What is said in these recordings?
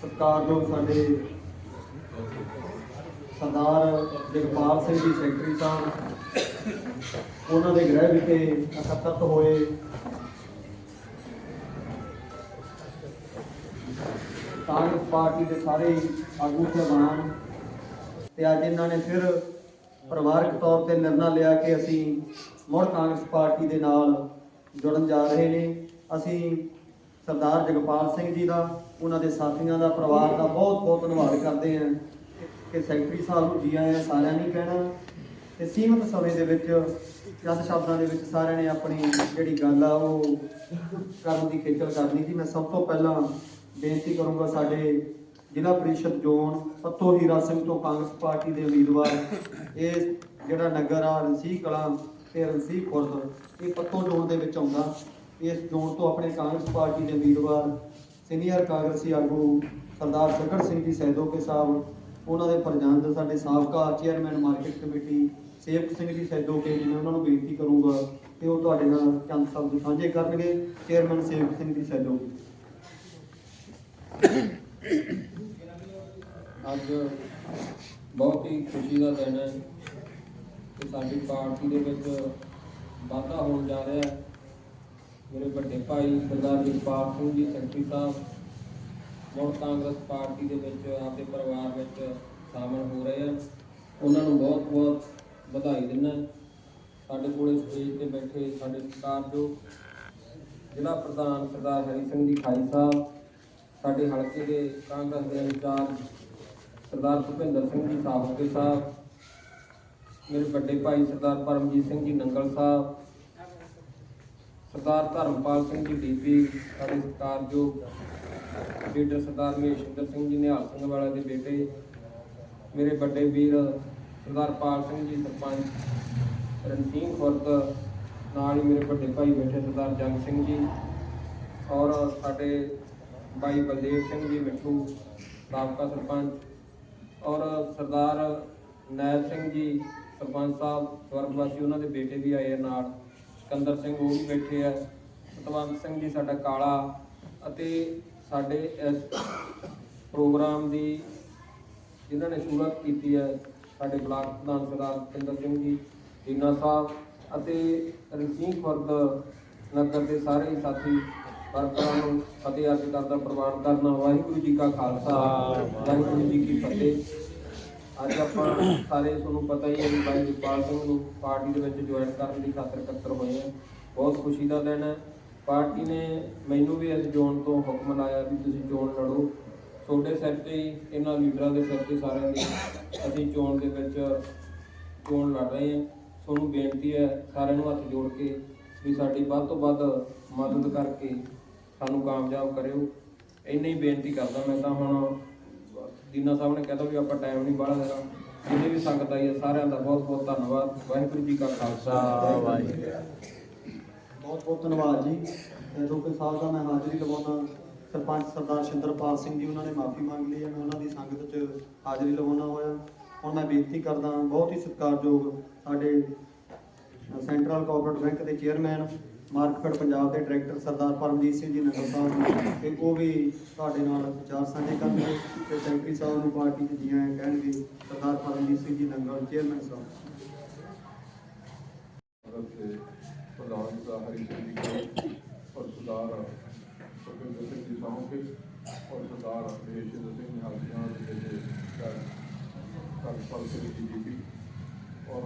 ਸਤਿਕਾਰਯੋਗ ਸਾਡੇ ਸਰਦਾਰ ਜਗਪਾਲ ਸਿੰਘ ਜੀ, ਸੈਕਟਰੀ ਸਾਹਿਬ, ਉਹਨਾਂ ਦੇ ਗ੍ਰਹਿ ਵਿਖੇ ਇਕੱਤਰਤ ਹੋਏ। ਕਾਂਗਰਸ ਪਾਰਟੀ ਦੇ ਸਾਰੇ ਆਗੂ ਸਹਿਬਾਨ ਤੇ ਅੱਜ ਇਹਨਾਂ ਨੇ ਫਿਰ ਪਰਿਵਾਰਕ ਤੌਰ ਤੇ ਨਿਰਣਾ ਲਿਆ ਕਿ ਅਸੀਂ ਮੁੜ ਕਾਂਗਰਸ ਪਾਰਟੀ ਦੇ ਨਾਲ ਜੁੜਨ ਜਾ ਰਹੇ ਨੇ। ਅਸੀਂ ਸਰਦਾਰ ਜਗਪਾਲ ਸਿੰਘ ਜੀ ਦਾ ਉਹਨਾਂ ਦੇ ਸਾਥੀਆਂ ਦਾ, ਪਰਿਵਾਰ ਦਾ ਬਹੁਤ ਬਹੁਤ ਧੰਨਵਾਦ ਕਰਦੇ ਹਾਂ ਕਿ ਸੈਕਟਰੀ ਸਾਹਿਬ ਨੂੰ ਜੀ ਆਇਆਂ ਸਾਰਿਆਂ ਨੇ ਕਹਿਣਾ। ਤੇ ਸੀਮਤ ਸਮੇਂ ਦੇ ਵਿੱਚ ਚੰਦ ਸ਼ਬਦਾਂ ਦੇ ਵਿੱਚ ਸਾਰਿਆਂ ਨੇ ਆਪਣੀ ਜਿਹੜੀ ਗੱਲ ਆ, ਉਹ ਕਰਨ ਦੀ ਖੇਚਲ ਕਰਨੀ ਸੀ, ਮੈਂ ਸਭ ਤੋਂ ਪਹਿਲਾਂ ਬੇਨਤੀ ਕਰੂੰਗਾ ਸਾਡੇ ਜ਼ਿਲ੍ਹਾ ਪ੍ਰੀਸ਼ਦ ਜ਼ੋਨ, ਪੱਤੋ ਹੀਰਾ ਸਿੰਘ ਤੋਂ ਕਾਂਗਰਸ ਪਾਰਟੀ ਦੇ ਉਮੀਦਵਾਰ, ਇਹ ਜਿਹੜਾ ਨਗਰ ਆ ਰਣਸੀ ਕਲਾਂ ਤੇ ਰਣਸੀ ਖੁਰਦ, ਇਹ ਪੱਤੋ ਜ਼ੋਨ ਦੇ ਵਿੱਚ ਆਉਂਦਾ। ਇਸ ਜ਼ੋਨ ਤੋਂ ਆਪਣੇ ਕਾਂਗਰਸ ਪਾਰਟੀ ਦੇ ਉਮੀਦਵਾਰ ਸੀਨੀਅਰ ਕਾਂਗਰਸੀ ਆਗੂ ਸਰਦਾਰ ਸਗੜ ਸਿੰਘ ਜੀ ਸੈਦੋਕੇ ਸਾਹਿਬ, ਉਹਨਾਂ ਦੇ ਪ੍ਰਜੰਦ ਸਾਡੇ ਸਾਬਕਾ ਚੇਅਰਮੈਨ ਮਾਰਕੀਟ ਕਮੇਟੀ ਸੇਵਕ ਸਿੰਘ ਜੀ ਸੈਦੋਕੇ ਜੀ, ਮੈਂ ਉਹਨਾਂ ਨੂੰ ਬੇਨਤੀ ਕਰੂੰਗਾ ਕਿ ਉਹ ਤੁਹਾਡੇ ਨਾਲ ਚੰਦ ਸ਼ਬਦ ਸਾਂਝੇ ਕਰਨਗੇ, ਚੇਅਰਮੈਨ ਸੇਵਕ ਸਿੰਘ ਜੀ ਸੈਦੋਕੇ ਅੱਜ ਬਹੁਤ ਹੀ ਖੁਸ਼ੀ ਦਾ ਦਿਨ ਹੈ ਕਿ ਸਾਡੀ ਪਾਰਟੀ ਦੇ ਵਿੱਚ ਵਾਧਾ ਹੋਣ ਜਾ ਰਿਹਾ ਹੈ। ਮੇਰੇ ਵੱਡੇ ਭਾਈ ਸਰਦਾਰ ਜਗਪਾਲ ਸਿੰਘ ਜੀ ਸੈਕਟਰੀ ਸਾਹਿਬ, ਮੁੜ ਕਾਂਗਰਸ ਪਾਰਟੀ ਦੇ ਵਿੱਚ ਆਪਦੇ ਪਰਿਵਾਰ ਵਿੱਚ ਸ਼ਾਮਲ ਹੋ ਰਹੇ ਆ ਉਹਨਾਂ ਨੂੰ ਬਹੁਤ ਬਹੁਤ ਵਧਾਈ ਦਿੰਦਾ ਸਾਡੇ ਕੋਲੇ ਸਟੇਜ ਤੇ ਬੈਠੇ ਸਾਡੇ ਸਤਿਕਾਰਯੋਗ ਜ਼ਿਲ੍ਹਾ ਪ੍ਰਧਾਨ ਸਰਦਾਰ ਹਰੀ ਸਿੰਘ ਜੀ ਖਾਈ ਸਾਹਿਬ, ਸਾਡੇ ਹਲਕੇ ਦੇ ਕਾਂਗਰਸ ਦੇ ਇੰਚਾਰਜ ਸਰਦਾਰ ਭੁਪਿੰਦਰ ਸਿੰਘ ਜੀ ਸਾਹੋਕੇ ਸਾਹਿਬ, ਮੇਰੇ ਵੱਡੇ ਭਾਈ ਸਰਦਾਰ ਪਰਮਜੀਤ ਸਿੰਘ ਜੀ ਨੰਗਲ ਸਾਹਿਬ ਸਰਦਾਰ ਧਰਮਪਾਲ ਸਿੰਘ ਜੀ ਡੀਪੀ, ਸਾਡੇ ਸਤਿਕਾਰਯੋਗ ਲੀਡਰ ਸਰਦਾਰ ਮਹੇਸ਼ਿੰਦਰ ਸਿੰਘ ਜੀ, ਨਿਹਾਲ ਸਿੰਘ ਵਾਲਾ ਦੇ ਬੇਟੇ, ਮੇਰੇ ਵੱਡੇ ਵੀਰ ਸਰਦਾਰ ਪਾਲ ਸਿੰਘ ਜੀ, ਸਰਪੰਚ ਰਣਸੀਂਹ ਖੁਰਦ, ਨਾਲ ਹੀ ਮੇਰੇ ਵੱਡੇ ਭਾਈ ਬੈਠੇ ਸਰਦਾਰ ਜੰਗ ਸਿੰਘ ਜੀ ਔਰ ਸਾਡੇ ਭਾਈ ਬਲਦੇਵ ਸਿੰਘ ਜੀ, ਮਿੱਠੂ ਸਾਬਕਾ ਸਰਪੰਚ ਔਰ ਸਰਦਾਰ ਨਾਇਬ ਸਿੰਘ ਜੀ, ਸਰਪੰਚ ਸਾਹਿਬ, ਸਵਰਗਵਾਸੀ ਉਹਨਾਂ ਦੇ ਬੇਟੇ ਵੀ ਆਏ ਨਾਲ। ਸਿਕੰਦਰ ਸਿੰਘ ਉਹ ਵੀ ਬੈਠੇ ਆ, ਸਤਵੰਤ ਸਿੰਘ ਜੀ ਸਾਡਾ ਕਾਲਾ ਅਤੇ ਸਾਡੇ ਇਸ ਪ੍ਰੋਗਰਾਮ ਦੀ ਜਿਨ੍ਹਾਂ ਨੇ ਸ਼ੁਰੂਆਤ ਕੀਤੀ ਹੈ ਸਾਡੇ ਬਲਾਕ ਪ੍ਰਧਾਨ ਸਰਦਾਰ ਪਿੰਦਰ ਸਿੰਘ ਜੀ ਦੀਨਾ ਸਾਹਿਬ ਅਤੇ ਰਣਜੀਤ ਖੁਰਦ ਨਗਰ ਦੇ ਸਾਰੇ ਸਾਥੀ, ਵਰਕਰਾਂ ਨੂੰ ਫਤਿਹ ਅਰਜ਼ ਕਰਦਾ, ਪ੍ਰਵਾਨ ਕਰਨਾ ਵਾਹਿਗੁਰੂ ਜੀ ਕਾ ਖਾਲਸਾ, ਵਾਹਿਗੁਰੂ ਜੀ ਕੀ ਫਤਿਹ। ਅੱਜ ਆਪਾਂ ਸਾਰੇ ਤੁਹਾਨੂੰ ਪਤਾ ਹੀ ਹੈ ਵੀ ਬਾਈ ਜਗਪਾਲ ਸਿੰਘ ਨੂੰ ਪਾਰਟੀ ਦੇ ਵਿੱਚ ਜੁਆਇਨ ਕਰਨ ਦੀ ਖਾਤਰ ਇਕੱਤਰ ਹੋਏ ਆ। ਬਹੁਤ ਖੁਸ਼ੀ ਦਾ ਦਿਨ ਹੈ। ਪਾਰਟੀ ਨੇ ਮੈਨੂੰ ਵੀ ਇਸ ਜ਼ੋਨ ਤੋਂ ਹੁਕਮ ਲਾਇਆ ਵੀ ਤੁਸੀਂ ਚੋਣ ਲੜੋ। ਤੁਹਾਡੇ ਸਿਰ ਤੇ ਹੀ, ਇਹਨਾਂ ਲੀਡਰਾਂ ਦੇ ਸਿਰ ਤੇ ਸਾਰਿਆਂ ਦੀ ਅਸੀਂ ਚੋਣ ਦੇ ਵਿੱਚ ਚੋਣ ਲੜ ਰਹੇ ਹਾਂ। ਤੁਹਾਨੂੰ ਬੇਨਤੀ ਹੈ ਸਾਰਿਆਂ ਨੂੰ ਹੱਥ ਜੋੜ ਕੇ ਵੀ ਸਾਡੀ ਵੱਧ ਤੋਂ ਵੱਧ ਮਦਦ ਕਰਕੇ ਸਾਨੂੰ ਕਾਮਯਾਬ ਕਰਿਓ। ਇੰਨੀ ਹੀ ਬੇਨਤੀ ਕਰਦਾ ਮੈਂ ਤਾਂ ਹੁਣ ਦੀਨਾ ਸਾਹਿਬ ਨੇ ਕਹਿਤਾ ਵੀ ਆਪਾਂ ਟਾਈਮ ਨਹੀਂ ਬਾਹਲਾ ਹੈਗਾ। ਜਿੰਨੇ ਵੀ ਸੰਗਤ ਆਈ ਹੈ, ਸਾਰਿਆਂ ਦਾ ਬਹੁਤ ਬਹੁਤ ਧੰਨਵਾਦ। ਵਾਹਿਗੁਰੂ ਜੀ ਕਾ ਖਾਲਸਾ। ਵਾਹਿਗੁਰੂ ਬਹੁਤ ਬਹੁਤ ਧੰਨਵਾਦ ਜੀ। ਰੋਕੇ ਸਾਹਿਬ ਦਾ ਮੈਂ ਹਾਜ਼ਰੀ ਲਵਾਉਣਾ। ਸਰਪੰਚ ਸਰਦਾਰ ਸ਼ਿੰਦਰਪਾਲ ਸਿੰਘ ਜੀ, ਉਹਨਾਂ ਨੇ ਮਾਫੀ ਮੰਗ ਲਈ ਹੈ। ਮੈਂ ਉਹਨਾਂ ਦੀ ਸੰਗਤ 'ਚ ਹਾਜ਼ਰੀ ਲਵਾਉਣਾ ਹੋਇਆ। ਹੁਣ ਮੈਂ ਬੇਨਤੀ ਕਰਦਾ ਬਹੁਤ ਹੀ ਸਤਿਕਾਰਯੋਗ ਸਾਡੇ ਸੈਂਟਰਲ ਕੋਆਪਰੇਟਿਵ ਬੈਂਕ ਦੇ ਚੇਅਰਮੈਨ ਮਾਰਕਫੜ ਪੰਜਾਬ ਦੇ ਡਾਇਰੈਕਟਰ ਸਰਦਾਰ ਪਰਮਜੀਤ ਸਿੰਘ ਜੀ ਨਗਰ ਸਾਹਿਬ ਤੇ ਉਹ ਵੀ ਤੁਹਾਡੇ ਨਾਲ ਵਿਚਾਰ ਸਾਂਝੇ ਕਰਨਗੇ ਤੇ ਸੈਕਟਰੀ ਸਾਹਿਬ ਨੂੰ ਪਾਰਟੀ ਚ ਜੀਆਂ ਆਇਆਂ ਕਹਿਣਗੇ, ਸਰਦਾਰ ਪਰਮਜੀਤ ਸਿੰਘ ਜੀ ਨਗਰ ਚੇਅਰਮੈਨ ਸਾਹਿਬ। ਪ੍ਰਧਾਨ ਦਾ ਹਰੀ ਸਿੰਘ ਜੀ ਕੋ ਔਰ ਸਰਦਾਰ ਸੁਖਿੰਦਰ ਸਿੰਘ ਜੀ ਸਾਹਿਬ ਕੇ ਔਰ ਸਰਦਾਰ ਰੇਸ਼ਿੰਦਰ ਸਿੰਘ ਨਿਹਾਲ ਜੀ ਨਾਲ ਦੇ ਸਰਪੰਚ ਸਿੰਘ ਜੀ ਜੀ ਔਰ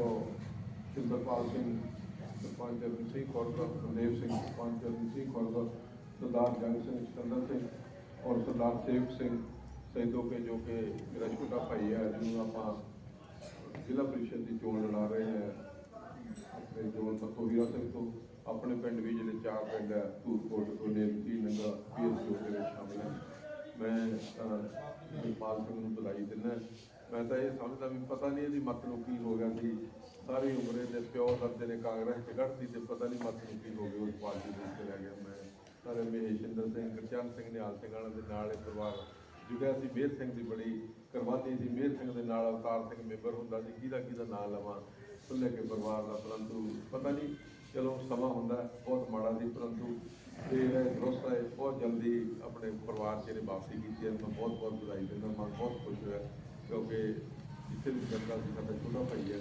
ਚਿੰਦਰਪਾਲ ਸਿੰਘ ਸਰਪੰਚ ਜਗਨ ਸਿੰਘ ਖੋਰਗਾ ਸੁਖਦੇਵ ਸਿੰਘ ਸਰਪੰਚ ਜਗਨ ਸਿੰਘ ਖੋਰਗਾ ਸਰਦਾਰ ਜੰਗ ਸਿੰਘ ਚੰਦਰ ਸਿੰਘ ਔਰ ਸਰਦਾਰ ਸੇਵ ਸਿੰਘ ਸੈਦੋ ਕੇ, ਜੋ ਕਿ ਮੇਰਾ ਛੋਟਾ ਭਾਈ ਹੈ, ਜਿਹਨੂੰ ਆਪਾਂ ਜ਼ਿਲ੍ਹਾ ਪ੍ਰੀਸ਼ਦ ਦੀ ਚੋਣ ਲੜਾ ਰਹੇ ਹਾਂ। ਆਪਣੇ ਜੋਨ ਸੱਤੋ ਸਿੰਘ ਤੋਂ ਆਪਣੇ ਪਿੰਡ ਵੀ ਜਿਹੜੇ ਚਾਰ ਪਿੰਡ ਹੈ, ਧੂਰਕੋਟ ਤੋਂ ਨੇਮਤੀ ਨੰਗਾ ਪੀਐਸ ਜੋ ਦੇ ਵਿੱਚ ਸ਼ਾਮਿਲ ਹੈ। ਮੈਂ ਗੁਰਪਾਲ ਸਿੰਘ ਨੂੰ ਬੁਲਾਈ ਦਿੰਦਾ। ਮੈਂ ਤਾਂ ਇਹ ਸਮਝਦਾ ਵੀ ਪਤਾ ਨਹੀਂ ਇਹਦੀ ਮਤ ਨੂੰ ਕੀ ਹੋ ਗਿਆ ਸੀ। ਸਾਰੀ ਉਮਰ ਇਹਦੇ ਪਿਓ ਕਰਦੇ ਨੇ ਕਾਂਗਰਸ ਚ ਕੱਢਤੀ ਤੇ ਪਤਾ ਨਹੀਂ ਮਤ ਨੂੰ ਕੀ ਹੋ ਗਿਆ ਉਸ ਪਾਰਟੀ ਦੇ ਉੱਤੇ ਲੈ ਗਿਆ ਮੈਂ। ਸਾਰੇ ਮਹੇਸ਼ਿੰਦਰ ਸਿੰਘ, ਕਰਚਨ ਸਿੰਘ ਨਿਹਾਲ ਸਿੰਘ ਵਾਲਾ ਦੇ ਨਾਲ ਇਹ ਪਰਿਵਾਰ ਜੁੜਿਆ ਸੀ। ਮੇਰ ਸਿੰਘ ਦੀ ਬੜੀ ਕੁਰਬਾਨੀ ਸੀ। ਮੇਰ ਸਿੰਘ ਦੇ ਨਾਲ ਅਵਤਾਰ ਸਿੰਘ ਮੈਂਬਰ ਹੁੰਦਾ ਸੀ। ਕਿਹਦਾ ਕਿਹਦਾ ਨਾਂ ਲਵਾਂ ਖੁੱਲੇ ਕੇ ਪਰਿਵਾਰ ਦਾ, ਪਰੰਤੂ ਪਤਾ ਨਹੀਂ ਚਲੋ ਸਮਾਂ ਹੁੰਦਾ ਬਹੁਤ ਮਾੜਾ ਸੀ, ਪਰੰਤੂ ਤੇ ਇਹ ਦਰੁਸਤ ਹੈ, ਬਹੁਤ ਜਲਦੀ ਆਪਣੇ ਪਰਿਵਾਰ 'ਚ ਇਹਨੇ ਵਾਪਸੀ ਕੀਤੀ ਹੈ। ਮੈਂ ਬਹੁਤ ਬਹੁਤ ਵਧਾਈ ਦਿੰਦਾ। ਮੈਂ ਬਹੁਤ ਖੁਸ਼ ਹੋਇਆ, ਕਿਉਂਕਿ ਜਿੱਥੇ ਵੀ ਜਾਂਦਾ ਸੀ, ਸਾਡਾ ਛੋਟਾ ਭਾਈ ਹੈ।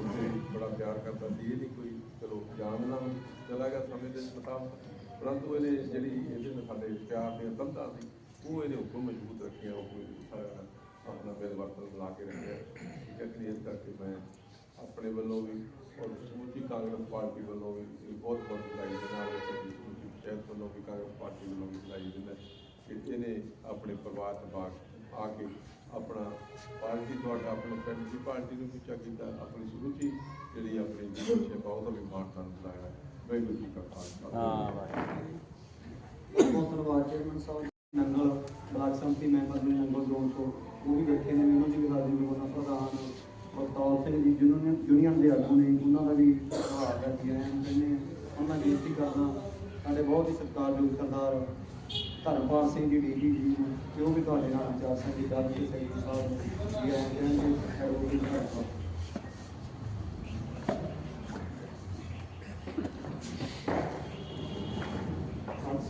ਉਹਨੇ ਬੜਾ ਪਿਆਰ ਕਰਦਾ ਸੀ, ਇਹ ਨਹੀਂ ਕੋਈ ਚਲੋ ਜਾਣ ਨਾ ਚਲਾ ਗਿਆ ਸਮੇਂ ਦੇ ਮੁਤਾਬਕ। ਪਰੰਤੂ ਇਹਨੇ ਜਿਹੜੀ ਇਹਦੇ ਨਾਲ ਸਾਡੇ ਪਿਆਰ ਦੀਆਂ ਤੰਦਾਂ ਸੀ, ਉਹ ਇਹਨੇ ਉੱਪਰ ਮਜ਼ਬੂਤ ਰੱਖੀਆਂ, ਉਹ ਕੋਈ ਸਾਰਾ ਆਪਣਾ ਬਿਲ ਵਰਤਨ ਬਣਾ ਕੇ ਰੱਖਿਆ। ਠੀਕ ਹੈ ਇਸ ਕਰਕੇ ਮੈਂ ਆਪਣੇ ਵੱਲੋਂ ਵੀ ਔਰ ਸਮੁੱਚੀ ਕਾਂਗਰਸ ਪਾਰਟੀ ਵੱਲੋਂ ਵੀ ਇਹ ਬਹੁਤ ਬਹੁਤ ਵਧਾਈ ਦਿੰਦਾ ਹਾਂ ਤੇ ਸਮੁੱਚੀ ਪੰਚਾਇਤ ਵੱਲੋਂ ਵੀ ਕਾਂਗਰਸ ਪਾਰਟੀ ਵੱਲੋਂ ਵੀ ਵਧਾਈ ਦਿੰਦਾ ਕਿ ਇਹਨੇ ਆਪਣੇ ਪਰਿਵਾਰ ਚ ਬਾਗ ਆ ਕੇ ਆਪਣਾ ਪਾਰਟੀ ਤੁਹਾਡਾ ਆਪਣੇ ਪਿੰਡ ਦੀ ਪਾਰਟੀ ਨੂੰ ਪਿੱਛਾ ਕੀਤਾ ਆਪਣੀ ਸਮੁੱਚੀ ਜਿਹੜੀ ਆਪਣੀ ਜਿਹੜੀ ਬਹੁਤ ਵੀ ਮਾਣ ਤਾਣ ਬੁਲਾਇਆ ਵਾਹਿਗੁਰੂ ਜੀ ਕਾ ਖਾਲਸਾ ਹਾਂ ਭਾਈ ਬਹੁਤ ਧੰਨਵਾਦ ਚੇਅਰਮੈਨ ਸਾਹਿਬ ਨੰਗਲ ਬਲਾਕ ਸੰਮਤੀ ਮੈਂਬਰ ਨੇ ਨੰਗਲ ਜ਼ੋਨ ਤੋਂ ਉਹ ਵੀ ਬੈਠੇ ਨੇ ਦੀ ਵੀ ਹਾਜ਼ਰੀ ਪ੍ਰਧਾਨ ਸਿੰਘ ਜੀ ਯੂਨੀਅਨ ਯੂਨੀਅਨ ਦੇ ਆਗੂ ਨੇ ਉਹਨਾਂ ਦਾ ਵੀ ਧੰਨਵਾਦ ਹੈ ਜੀ ਕਹਿੰਦੇ ਹਾਂ। ਉਹਨਾਂ ਦੀ ਬੇਨਤੀ ਕਰਦਾ ਸਾਡੇ ਬਹੁਤ ਹੀ ਸਤਿਕਾਰਯੋਗ ਸਰਦਾਰ ਧਰਮਪਾਲ ਸਿੰਘ ਜੀ ਡੀਜੀ ਜੀ ਨੇ ਤੇ ਉਹ ਵੀ ਤੁਹਾਡੇ ਨਾਲ ਸਾਂਝੀ ਕਰਨ ਦੇ ਸੈਕਟਰੀ ਸਾਹਿਬ ਨੂੰ ਜੀ ਆਇਆਂ ਕਹਿਣਗੇ ਐਡਵੋਕੇਟ ਧਰਮਪਾਲ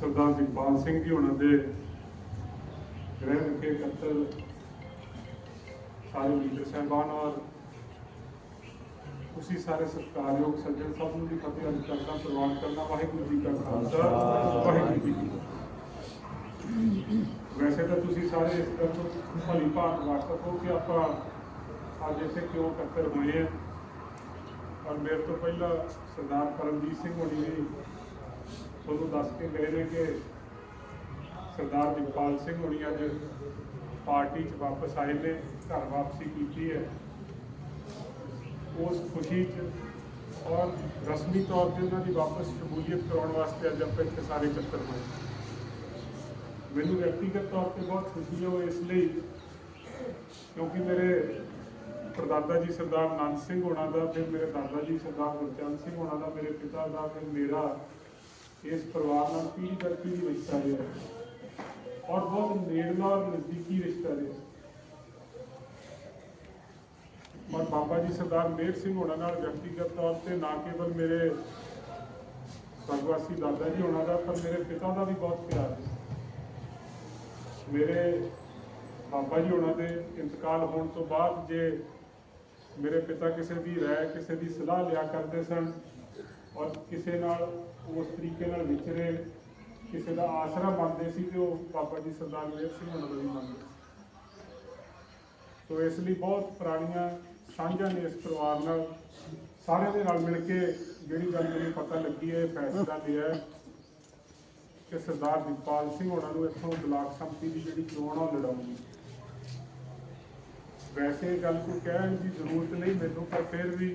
ਸਰਦਾਰ ਜਗਪਾਲ ਸਿੰਘ ਜੀ ਉਹਨਾਂ ਦੇ ਗ੍ਰਹਿ ਵਿਖੇ ਇਕੱਤਰ ਸਾਰੇ ਲੀਡਰ ਸਾਹਿਬਾਨ ਔਰ ਤੁਸੀਂ ਸਾਰੇ ਸਤਿਕਾਰਯੋਗ ਸੱਜਣ ਸਭ ਨੂੰ ਵੀ ਫਤਿਹ ਅਰਜ਼ ਕਰਦਾ ਪ੍ਰਵਾਨ ਕਰਦਾ ਵਾਹਿਗੁਰੂ ਜੀ ਕਾ ਖਾਲਸਾ ਵਾਹਿਗੁਰੂ ਜੀ ਕੀ ਫਤਿਹ। ਵੈਸੇ ਤਾਂ ਤੁਸੀਂ ਸਾਰੇ ਇਸ ਗੱਲ ਤੋਂ ਭਲੀ ਭਾਂਤ ਵਾਕਫ ਹੋ ਕਿ ਆਪਾਂ ਅੱਜ ਇੱਥੇ ਕਿਉਂ ਇਕੱਤਰ ਹੋਏ ਆ ਔਰ ਮੇਰੇ ਤੋਂ ਪਹਿਲਾਂ ਸਰਦਾਰ ਪਰਮਜੀਤ ਸਿੰਘ ਹੋਣੀ ਵੀ ਤੁਹਾਨੂੰ ਦੱਸ ਕੇ ਗਏ ਨੇ ਕਿ ਸਰਦਾਰ ਜਗਪਾਲ ਸਿੰਘ ਹੋਣੀ ਅੱਜ ਪਾਰਟੀ 'ਚ ਵਾਪਸ ਆਏ ਨੇ, ਘਰ ਵਾਪਸੀ ਕੀਤੀ ਹੈ। ਉਸ ਖੁਸ਼ੀ 'ਚ ਔਰ ਰਸਮੀ ਤੌਰ ਤੇ ਉਹਨਾਂ ਦੀ ਵਾਪਸ ਸ਼ਮੂਲੀਅਤ ਕਰਾਉਣ ਵਾਸਤੇ ਅੱਜ ਆਪਾਂ ਇੱਥੇ ਸਾਰੇ ਇਕੱਤਰ ਹੋਏ। ਮੈਨੂੰ ਵਿਅਕਤੀਗਤ ਤੌਰ ਤੇ ਬਹੁਤ ਖੁਸ਼ੀ ਹੈ ਉਹ ਇਸ ਲਈ, ਕਿਉਂਕਿ ਮੇਰੇ ਪਰਦਾਦਾ ਜੀ ਸਰਦਾਰ ਆਨੰਦ ਸਿੰਘ ਹੋਣਾ ਦਾ, ਫਿਰ ਮੇਰੇ ਦਾਦਾ ਜੀ ਸਰਦਾਰ ਗੁਰਚੰਦ ਸਿੰਘ ਹੋਣਾ ਦਾ, ਮੇਰੇ ਪਿਤਾ ਦਾ, ਫਿਰ ਮੇਰਾ ਇਸ ਪਰਿਵਾਰ ਨਾਲ ਪੀੜ੍ਹੀ ਦਰ ਪੀੜ੍ਹੀ ਰਿਸ਼ਤਾ ਰਿਹਾ। ਔਰ ਬਹੁਤ ਨੇੜਲਾ ਔਰ ਨਜ਼ਦੀਕੀ ਰਿਸ਼ਤਾ ਰਿਹਾ। ਔਰ ਬਾਬਾ ਜੀ ਸਰਦਾਰ ਮੇਰ ਸਿੰਘ ਹੋਣਾ ਨਾਲ ਵਿਅਕਤੀਗਤ ਤੌਰ ਤੇ ਨਾ ਕੇਵਲ ਮੇਰੇ ਸਰਗਵਾਸੀ ਦਾਦਾ ਜੀ ਹੋਣਾ ਦਾ, ਪਰ ਮੇਰੇ ਪਿਤਾ ਦਾ ਵੀ ਬਹੁਤ ਪਿਆਰ ਹੈ ਮੇਰੇ ਬਾਬਾ ਜੀ ਉਹਨਾਂ ਦੇ ਇੰਤਕਾਲ ਹੋਣ ਤੋਂ ਬਾਅਦ ਜੇ ਮੇਰੇ ਪਿਤਾ ਕਿਸੇ ਦੀ ਰਾਏ, ਕਿਸੇ ਦੀ ਸਲਾਹ ਲਿਆ ਕਰਦੇ ਸਨ ਔਰ ਕਿਸੇ ਨਾਲ ਉਸ ਤਰੀਕੇ ਨਾਲ ਵਿਚਰੇ ਕਿਸੇ ਦਾ ਆਸਰਾ ਮੰਨਦੇ ਸੀ ਕਿ ਉਹ ਬਾਬਾ ਜੀ ਸਰਦਾਰ ਮੇਰ ਸਿੰਘ ਉਹਨਾਂ ਦਾ ਵੀ ਮੰਨਦੇ ਸੀ। ਸੋ ਇਸ ਲਈ ਬਹੁਤ ਪੁਰਾਣੀਆਂ ਸਾਂਝਾਂ ਨੇ ਇਸ ਪਰਿਵਾਰ ਨਾਲ ਸਾਰਿਆਂ ਦੇ ਨਾਲ ਮਿਲ ਕੇ ਜਿਹੜੀ ਗੱਲ ਮੈਨੂੰ ਪਤਾ ਲੱਗੀ ਹੈ, ਇਹ ਫੈਸਲਾ ਲਿਆ ਹੈ। ਕਿ ਸਰਦਾਰ ਦੀਪਾਲ ਸਿੰਘ ਹੋਣਾ ਨੂੰ ਇੱਥੋਂ ਬਲਾਕ ਸੰਮਤੀ ਦੀ ਜਿਹੜੀ ਚੋਣ ਆ ਉਹ ਲੜਾਉਣੀ ਵੈਸੇ ਇਹ ਗੱਲ ਕੋਈ ਕਹਿਣ ਦੀ ਜ਼ਰੂਰਤ ਨਹੀਂ ਮੈਨੂੰ, ਪਰ ਫਿਰ ਵੀ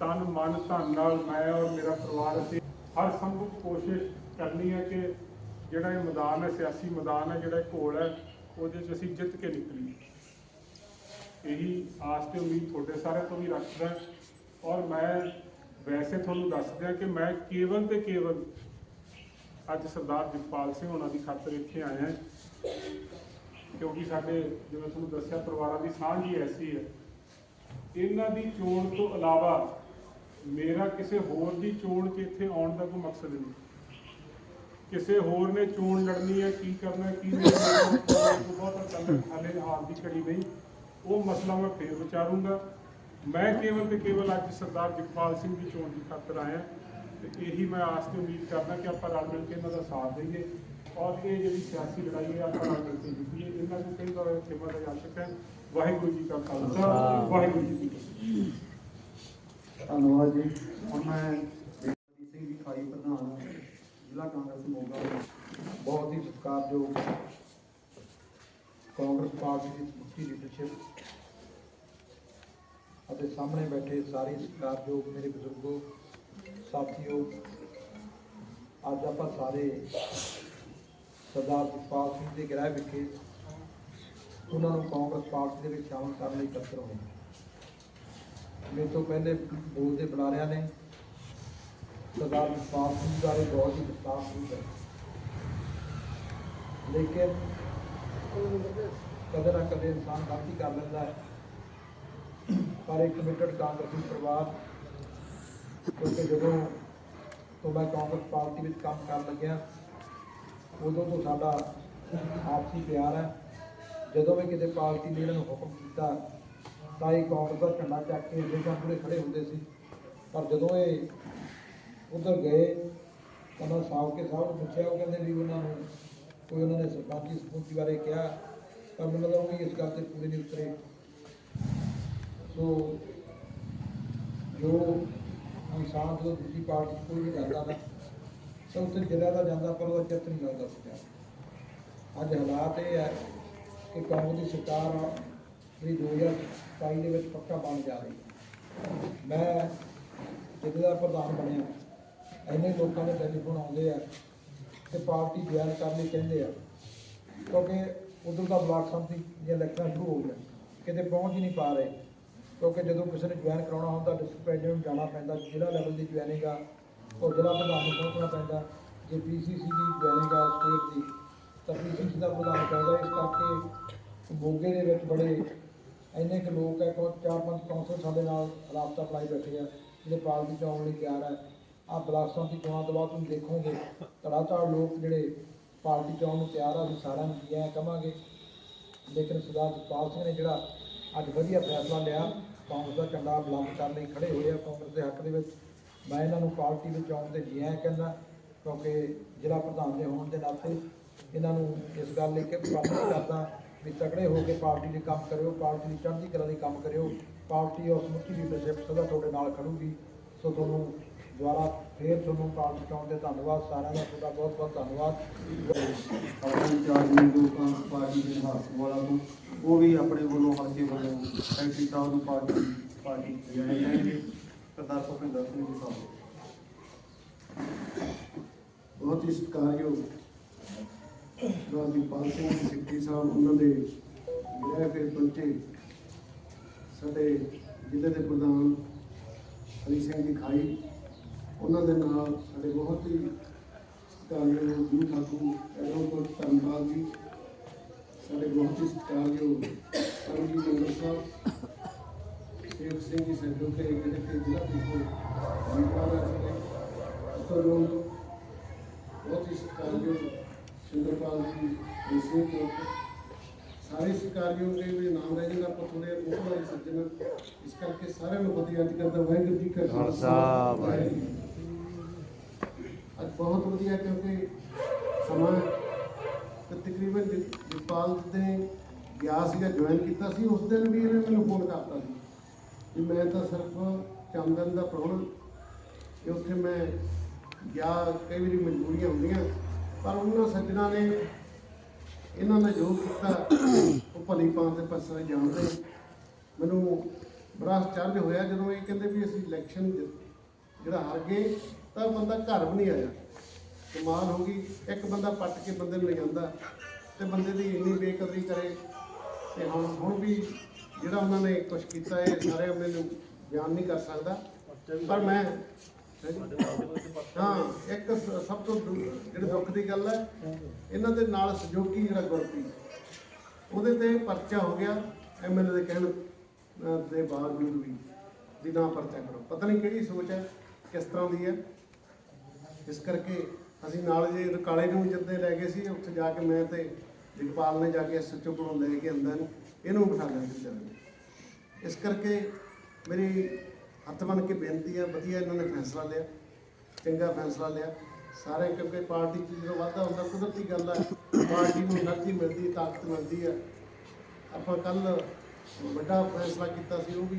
ਤਨ, ਮਨ, ਧਨ ਨਾਲ ਮੈਂ ਔਰ ਮੇਰਾ ਪਰਿਵਾਰ ਅਸੀਂ ਹਰ ਸੰਭਵ ਕੋਸ਼ਿਸ਼ ਕਰਨੀ ਹੈ ਕਿ ਜਿਹੜਾ ਇਹ ਮੈਦਾਨ ਹੈ, ਸਿਆਸੀ ਮੈਦਾਨ ਹੈ, ਜਿਹੜਾ ਇਹ ਘੋਲ ਹੈ, ਉਹਦੇ 'ਚ ਅਸੀਂ ਜਿੱਤ ਕੇ ਨਿਕਲੀਏ। ਇਹੀ ਆਸ ਤੇ ਉਮੀਦ ਤੁਹਾਡੇ ਸਾਰਿਆਂ ਤੋਂ ਵੀ ਰੱਖਦਾ ਔਰ ਮੈਂ ਵੈਸੇ ਤੁਹਾਨੂੰ ਦੱਸ ਦਿਆਂ ਕਿ ਮੈਂ ਕੇਵਲ ਤੇ ਕੇਵਲ ਅੱਜ ਸਰਦਾਰ ਜਗਪਾਲ ਸਿੰਘ ਉਹਨਾਂ ਦੀ ਖਾਤਰ ਇੱਥੇ ਆਏ ਹਾਂ। ਕਿਉਂਕਿ ਸਾਡੇ, ਜਿਵੇਂ ਤੁਹਾਨੂੰ ਦੱਸਿਆ, ਪਰਿਵਾਰਾਂ ਦੀ ਸਾਂਝ ਹੀ ਐਸੀ ਹੈ। ਇਹਨਾਂ ਦੀ ਚੋਣ ਤੋਂ ਇਲਾਵਾ ਮੇਰਾ ਕਿਸੇ ਹੋਰ ਦੀ ਚੋਣ 'ਚ ਇੱਥੇ ਆਉਣ ਦਾ ਕੋਈ ਮਕਸਦ ਨਹੀਂ। ਕਿਸੇ ਹੋਰ ਨੇ ਚੋਣ ਲੜਨੀ ਹੈ, ਕੀ ਕਰਨਾ ਕੀ ਨਹੀਂ ਕਰਨਾ ਚੱਲ, ਹਾਲੇ ਹਾਲ ਦੀ ਘੜੀ ਨਹੀਂ। ਉਹ ਮਸਲਾ ਮੈਂ ਫੇਰ ਵਿਚਾਰੂੰਗਾ। ਮੈਂ ਕੇਵਲ ਤੇ ਕੇਵਲ ਅੱਜ ਸਰਦਾਰ ਜਗਪਾਲ ਸਿੰਘ ਦੀ ਚੋਣ ਦੀ ਖਾਤਰ ਆਇਆ। ਤੇ ਇਹੀ ਮੈਂ ਆਸ ਤੇ ਉਮੀਦ ਕਰਦਾ ਕਿ ਆਪਾਂ ਰਲ ਮਿਲ ਕੇ ਇਹਨਾਂ ਦਾ ਸਾਥ ਦੇਈਏ ਔਰ ਇਹ ਜਿਹੜੀ ਸਿਆਸੀ ਲੜਾਈ ਹੈ ਆਪਾਂ ਰਲ ਮਿਲ ਕੇ ਜਿੱਤੀਏ ਇਹਨਾਂ ਨੂੰ ਕਈ ਵਾਰ ਸੇਵਾ ਦਾ ਆਸ਼ਕ ਹੈ। ਵਾਹਿਗੁਰੂ ਜੀ ਕਾ ਖਾਲਸਾ ਵਾਹਿਗੁਰੂ ਜੀ ਕੀ ਫਤਿਹ। ਧੰਨਵਾਦ ਜੀ। ਹੁਣ ਮੈਂ ਜਗਦੀਪ ਸਿੰਘ ਜੀ ਖਾਈ ਪ੍ਰਧਾਨ ਜ਼ਿਲ੍ਹਾ ਕਾਂਗਰਸ ਮੋਗਾ ਬਹੁਤ ਹੀ ਸਤਿਕਾਰਯੋਗ ਕਾਂਗਰਸ ਪਾਰਟੀ ਦੀ ਸਮੁੱਚੀ ਲੀਡਰਸ਼ਿਪ ਅਤੇ ਸਾਹਮਣੇ ਬੈਠੇ ਸਾਰੇ ਸਤਿਕਾਰਯੋਗ ਮੇਰੇ ਬਜ਼ੁਰਗੋ ਸਾਥੀਓ, ਅੱਜ ਆਪਾਂ ਸਾਰੇ ਸਰਦਾਰ ਸੁਖਪਾਲ ਸਿੰਘ ਦੇ ਗ੍ਰਹਿ ਵਿਖੇ ਉਹਨਾਂ ਨੂੰ ਕਾਂਗਰਸ ਪਾਰਟੀ ਦੇ ਵਿੱਚ ਸ਼ਾਮਲ ਕਰਨ ਲਈ ਇਕੱਤਰ ਹੋਏ ਮੇਰੇ ਤੋਂ ਪਹਿਲੇ ਬੋਲਦੇ ਬੁਲਾਰਿਆਂ ਨੇ ਸਰਦਾਰ ਸੁਖਪਾਲ ਸਿੰਘ ਬਾਰੇ ਬਹੁਤ ਹੀ ਵਿਸਤਾਰ ਕੀਤਾ ਲੇਕਿਨ ਕਦੇ ਨਾ ਕਦੇ ਇਨਸਾਨ ਗਲਤੀ ਕਰ ਲੈਂਦਾ ਹੈ। ਪਰ ਇੱਕ ਕਮਿਟਡ ਕਾਂਗਰਸੀ ਪਰਿਵਾਰ ਕਿਉਂਕਿ ਜਦੋਂ ਤੋਂ ਮੈਂ ਕਾਂਗਰਸ ਪਾਰਟੀ ਵਿੱਚ ਕੰਮ ਕਰਨ ਲੱਗਿਆ, ਉਦੋਂ ਤੋਂ ਸਾਡਾ ਆਪਸੀ ਪਿਆਰ ਹੈ। ਜਦੋਂ ਵੀ ਕਿਤੇ ਪਾਰਟੀ ਨੇ ਇਹਨਾਂ ਨੂੰ ਹੁਕਮ ਕੀਤਾ, ਤਾਂ ਇਹ ਕਾਂਗਰਸ ਦਾ ਝੰਡਾ ਚੱਕ ਕੇ ਹਮੇਸ਼ਾ ਪੂਰੇ ਖੜੇ ਹੁੰਦੇ ਸੀ। ਪਰ ਜਦੋਂ ਇਹ ਉਧਰ ਗਏ, ਤਾਂ ਮੈਂ ਸਾਬਕੇ ਸਾਹਿਬ ਨੂੰ ਪੁੱਛਿਆ, ਉਹ ਕਹਿੰਦੇ ਵੀ ਉਹਨਾਂ ਨੂੰ ਕੋਈ ਉਹਨਾਂ ਨੇ ਸਰਪੰਚੀ ਸਪੂੰਚੀ ਬਾਰੇ ਕਿਹਾ ਪਰ ਮੈਨੂੰ ਲੱਗਦਾ ਉਹ ਇਸ ਗੱਲ ਤੇ ਪੂਰੇ ਨਹੀਂ ਉਤਰੇ। ਸੋ ਜੋ ਇਨਸਾਨ ਜਦੋਂ ਦੂਜੀ ਪਾਰਟੀ 'ਚ ਕੋਈ ਵੀ ਜਾਂਦਾ ਨਾ ਤਾਂ ਉੱਥੇ ਜ਼ਿਲ੍ਹਾ ਦਾ ਜਾਂਦਾ ਪਰ ਉਹਦਾ ਚਿੱਤ ਨਹੀਂ ਲੱਗਦਾ ਸੀਗਾ ਅੱਜ ਹਾਲਾਤ ਇਹ ਹੈ ਕਿ ਕਾਂਗਰਸ ਦੀ ਸਰਕਾਰ ਆ, ਜਿਹੜੀ 2027 ਦੇ ਵਿੱਚ ਪੱਕਾ ਬਣ ਜਾ ਰਹੀ ਹੈ। ਮੈਂ ਜ਼ਿਲ੍ਹੇ ਦਾ ਪ੍ਰਧਾਨ ਬਣਿਆ। ਇੰਨੇ ਲੋਕਾਂ ਦੇ ਟੈਲੀਫੋਨ ਆਉਂਦੇ ਆ ਤੇ ਪਾਰਟੀ ਬਿਆਨ ਕਰਨ ਲਈ ਕਹਿੰਦੇ ਆ ਕਿਉਂਕਿ ਉਦੋਂ ਦਾ ਬਲਾਕ ਸੰਮਤੀ ਦੀਆਂ ਇਲੈਕਸ਼ਨ ਸ਼ੁਰੂ ਹੋ ਗਿਆ ਕਿਤੇ ਪਹੁੰਚ ਹੀ ਨਹੀਂ ਪਾ ਰਹੇ। ਕਿਉਂਕਿ ਜਦੋਂ ਕਿਸੇ ਨੇ ਜੁਆਇਨ ਕਰਾਉਣਾ ਹੁੰਦਾ ਡਿਸਟ੍ਰਿਕਟ ਪ੍ਰੈਜ਼ੀਡੈਂਟ ਨੂੰ ਜਾਣਾ ਪੈਂਦਾ, ਜ਼ਿਲ੍ਹਾ ਲੈਵਲ ਦੀ ਜੁਆਇਨਿੰਗ ਆ, ਉਹ ਜ਼ਿਲ੍ਹਾ ਪ੍ਰਧਾਨ ਨੂੰ ਪਹੁੰਚਣਾ ਪੈਂਦਾ। ਜੇ ਪੀਸੀਸੀ ਦੀ ਜੁਆਇਨਿੰਗ ਆ ਸਟੇਟ ਦੀ, ਤਾਂ ਪੀਸੀਸੀ ਦਾ ਪ੍ਰਧਾਨ ਚਾਹੀਦਾ ਇਸ ਕਰਕੇ ਮੋਗੇ ਦੇ ਵਿੱਚ ਬੜੇ ਇੰਨੇ ਕੁ ਲੋਕ ਹੈ ਕੋ ਚਾਰ ਪੰਜ ਕੌਂਸਲ ਸਾਡੇ ਨਾਲ ਰਾਬਤਾ ਬਣਾਈ ਬੈਠੇ ਆ, ਜਿਹੜੇ ਪਾਰਟੀ ਚ ਆਉਣ ਲਈ ਤਿਆਰ ਹੈ ਆ ਬਲਾਸਟਾਂ ਦੀ ਚੋਣਾਂ ਤੋਂ ਬਾਅਦ ਤੁਸੀਂ ਦੇਖੋਗੇ ਧੜਾਧੜ ਲੋਕ ਜਿਹੜੇ ਪਾਰਟੀ ਚ ਆਉਣ ਨੂੰ ਤਿਆਰ ਆ, ਅਸੀਂ ਸਾਰਿਆਂ ਨੂੰ ਜੀ ਆਇਆਂ ਕਵਾਂਗੇ ਲੇਕਿਨ ਸਰਦਾਰ ਜਗਪਾਲ ਸਿੰਘ ਨੇ ਜਿਹੜਾ ਅੱਜ ਵਧੀਆ ਫੈਸਲਾ ਲਿਆ ਕਾਂਗਰਸ ਦਾ ਝੰਡਾ ਬੁਲੰਦ ਕਰਨ ਲਈ ਖੜੇ ਹੋਏ ਆ ਕਾਂਗਰਸ ਦੇ ਹੱਕ ਦੇ ਵਿੱਚ। ਮੈਂ ਇਹਨਾਂ ਨੂੰ ਪਾਰਟੀ ਵਿੱਚ ਆਉਣ ਤੇ ਜੀ ਆਇਆਂ ਕਹਿੰਦਾ, ਕਿਉਂਕਿ ਜ਼ਿਲ੍ਹਾ ਪ੍ਰਧਾਨ ਦੇ ਹੋਣ ਦੇ ਨਾਤੇ ਇਹਨਾਂ ਨੂੰ ਇਸ ਗੱਲ ਲਈ ਕਿ ਪਾਲਣਾ ਕਰਦਾ ਵੀ ਤਕੜੇ ਹੋ ਕੇ ਪਾਰਟੀ ਲਈ ਕੰਮ ਕਰਿਓ, ਪਾਰਟੀ ਦੀ ਚੜ੍ਹਦੀ ਕਲਾ ਲਈ ਕੰਮ ਕਰਿਓ। ਪਾਰਟੀ ਔਰ ਸਮੁੱਚੀ ਲੀਡਰਸ਼ਿਪ ਸਦਾ ਤੁਹਾਡੇ ਨਾਲ ਖੜੂਗੀ। ਸੋ ਤੁਹਾਨੂੰ ਦੁਬਾਰਾ ਫੇਰ ਤੁਹਾਨੂੰ ਪਾਰਟੀ ਚ ਤੇ ਧੰਨਵਾਦ ਸਾਰਿਆਂ ਦਾ। ਤੁਹਾਡਾ ਬਹੁਤ ਬਹੁਤ ਧੰਨਵਾਦ। ਆਪਣੇ ਚਾਰ ਨੇ ਕਾਂਗਰਸ ਪਾਰਟੀ ਦੇ ਹਾਸ ਵਾਲਾ ਤੋਂ, ਉਹ ਵੀ ਆਪਣੇ ਵੱਲੋਂ ਹਲਕੇ ਵੱਲੋਂ ਸੈਕਟਰੀ ਸਾਹਿਬ ਨੂੰ ਪਾਰਟੀ ਪਾਰਟੀ ਜਾਣੇ ਚਾਹੀਦੇ ਸਰਦਾਰ ਭੁਪਿੰਦਰ ਸਿੰਘ ਜੀ ਸਾਹਿਬ। ਬਹੁਤ ਹੀ ਸਤਿਕਾਰਯੋਗ ਸਰਦਾਰ ਸਿੰਘ ਜੀ ਸਿੱਖੀ ਸਾਹਿਬ, ਉਹਨਾਂ ਦੇ ਗ੍ਰਹਿ ਫਿਰ ਪਹੁੰਚੇ ਸਾਡੇ ਜ਼ਿਲ੍ਹੇ ਦੇ ਪ੍ਰਧਾਨ ਹਰੀ ਸਿੰਘ ਜੀ ਖਾਈ ਉਹਨਾਂ ਦੇ ਨਾਲ ਸਾਡੇ ਬਹੁਤ ਹੀ ਸਤਿਕਾਰਯੋਗ ਗੁਰੂ ਠਾਕੁਰ ਐਡਵੋਕੇਟ ਧਰਮਪਾਲ ਜੀ। ਸਾਡੇ ਬਹੁਤ ਹੀ ਸਤਿਕਾਰਯੋਗ ਕਰਮਜੀਤ ਮੰਗਲ ਸਾਹਿਬ ਸੇਵ ਸਿੰਘ ਜੀ ਸੈਡੋ ਕੇ ਜ਼ਿਲ੍ਹਾ ਪਿਛਲੇ ਵੀਰਵਾਰ ਸਾਡੇ ਉੱਤਰ ਬਹੁਤ ਹੀ ਸਤਿਕਾਰਯੋਗ ਸਿੰਦਰਪਾਲ ਜੀ ਵਿਸ਼ੇ ਤੋਂ। ਸਾਰੇ ਸਤਿਕਾਰਯੋਗ ਦੇ ਵੀ ਨਾਮ ਰਹਿ ਜਾਂਦਾ ਆਪਾਂ ਥੋੜੇ ਬਹੁਤ ਵਾਰੀ ਸੱਜਣ ਇਸ ਕਰਕੇ ਸਾਰਿਆਂ ਨੂੰ ਵਧੀਆ, ਅੱਜ ਕਰਦਾ ਵਾਹਿਗੁਰੂ ਜੀ ਕਾ ਖਾਲਸਾ। ਵਾਹਿਗੁਰੂ ਜੀ ਬਹੁਤ ਵਧੀਆ ਕਿਉਂਕਿ ਸਮਾਂ ਤੇ ਤਕਰੀਬਨ ਜਿ- ਜਗਪਾਲ ਦੇ ਗਿਆ ਸੀਗਾ ਜੁਆਇਨ ਕੀਤਾ ਸੀ, ਉਸ ਦਿਨ ਵੀ ਇਹਨੇ ਮੈਨੂੰ ਫੋਨ ਕਰਤਾ ਸੀ। ਵੀ ਮੈਂ ਤਾਂ ਸਿਰਫ ਚੰਦਨ ਦਾ ਪ੍ਰਾਹੁਣਾ ਕਿ ਉੱਥੇ ਮੈਂ ਗਿਆ, ਕਈ ਵਾਰੀ ਮਜਬੂਰੀਆਂ ਹੁੰਦੀਆਂ, ਪਰ ਉਹਨਾਂ ਸੱਜਣਾ ਨੇ ਇਹਨਾਂ ਨੇ ਜੋ ਕੀਤਾ। ਉਹ ਭਲੀ ਪਾਂ ਤੇ ਪਸਰੇ ਜਾਣਦੇ ਮੈਨੂੰ ਬੜਾ ਚੜ੍ਹ ਹੋਇਆ ਜਦੋਂ ਇਹ ਕਹਿੰਦੇ ਵੀ ਅਸੀਂ ਇਲੈਕਸ਼ਨ ਜਿਹੜਾ ਹਾਰ ਗਏ, ਤਾਂ ਬੰਦਾ ਘਰ ਵੀ ਨਹੀਂ ਆਇਆ। ਕਮਾਲ ਹੋ ਗਈ। ਇੱਕ ਬੰਦਾ ਪੱਟ ਕੇ ਬੰਦੇ ਨੂੰ ਲਿਆਂਦਾ ਜਾਂਦਾ ਤੇ ਬੰਦੇ ਦੀ ਇੰਨੀ ਬੇਕਦਰੀ ਕਰੇ। ਤੇ ਹੁਣ ਹੁਣ ਵੀ ਜਿਹੜਾ ਉਹਨਾਂ ਨੇ ਕੁਝ ਕੀਤਾ ਇਹ ਸਾਰੇ ਮੈਨੂੰ ਬਿਆਨ ਨਹੀਂ ਕਰ ਸਕਦਾ। ਪਰ ਮੈਂ ਹਾਂ, ਇੱਕ ਸਭ ਤੋਂ ਦੁ- ਜਿਹੜੀ ਦੁੱਖ ਦੀ ਗੱਲ ਹੈ, ਇਹਨਾਂ ਦੇ ਨਾਲ ਸਹਿਯੋਗੀ ਜਿਹੜਾ ਗੁਰਪ੍ਰੀਤ, ਉਹਦੇ ਤੇ ਪਰਚਾ ਹੋ ਗਿਆ। ਐਮਐਲਏ ਦੇ ਕਹਿਣ ਦੇ ਬਾਵਜੂਦ ਵੀ ਵੀ ਨਾ ਪਰਚਾ ਕਰੋ। ਪਤਾ ਨਹੀਂ ਕਿਹੜੀ ਸੋਚ ਹੈ, ਕਿਸ ਤਰ੍ਹਾਂ ਦੀ ਹੈ। ਇਸ ਕਰਕੇ ਅਸੀਂ ਨਾਲ ਜੇ ਕਾਲੇ ਨੂੰ ਜਿੱਦੇ ਲੈ ਗਏ ਸੀ, ਉੱਥੇ ਜਾ ਕੇ ਮੈਂ ਤੇ ਜਗਪਾਲ ਨੇ ਜਾ ਕੇ ਸੱਚੋ ਕੋਲੋਂ ਲੈ ਕੇ ਅੰਦਰ ਨੂੰ ਇਹਨੂੰ ਬਿਠਾ ਲਿਆ ਸੀ ਚੱਲ ਇਸ ਕਰਕੇ ਮੇਰੀ ਹੱਥ ਬਨ ਕੇ ਬੇਨਤੀ ਹੈ, ਵਧੀਆ ਇਹਨਾਂ ਨੇ ਫੈਸਲਾ ਲਿਆ, ਚੰਗਾ ਫੈਸਲਾ ਲਿਆ। ਸਾਰੇ ਕਿਉਂਕਿ ਪਾਰਟੀ ਚ ਜਦੋਂ ਵਾਧਾ ਹੁੰਦਾ, ਕੁਦਰਤੀ ਗੱਲ ਹੈ ਪਾਰਟੀ ਨੂੰ એનર્ਜੀ ਮਿਲਦੀ, ਤਾਕਤ ਮਿਲਦੀ ਹੈ ਆਪਾਂ ਕੱਲ ਵੱਡਾ ਫੈਸਲਾ ਕੀਤਾ ਸੀ, ਉਹ ਵੀ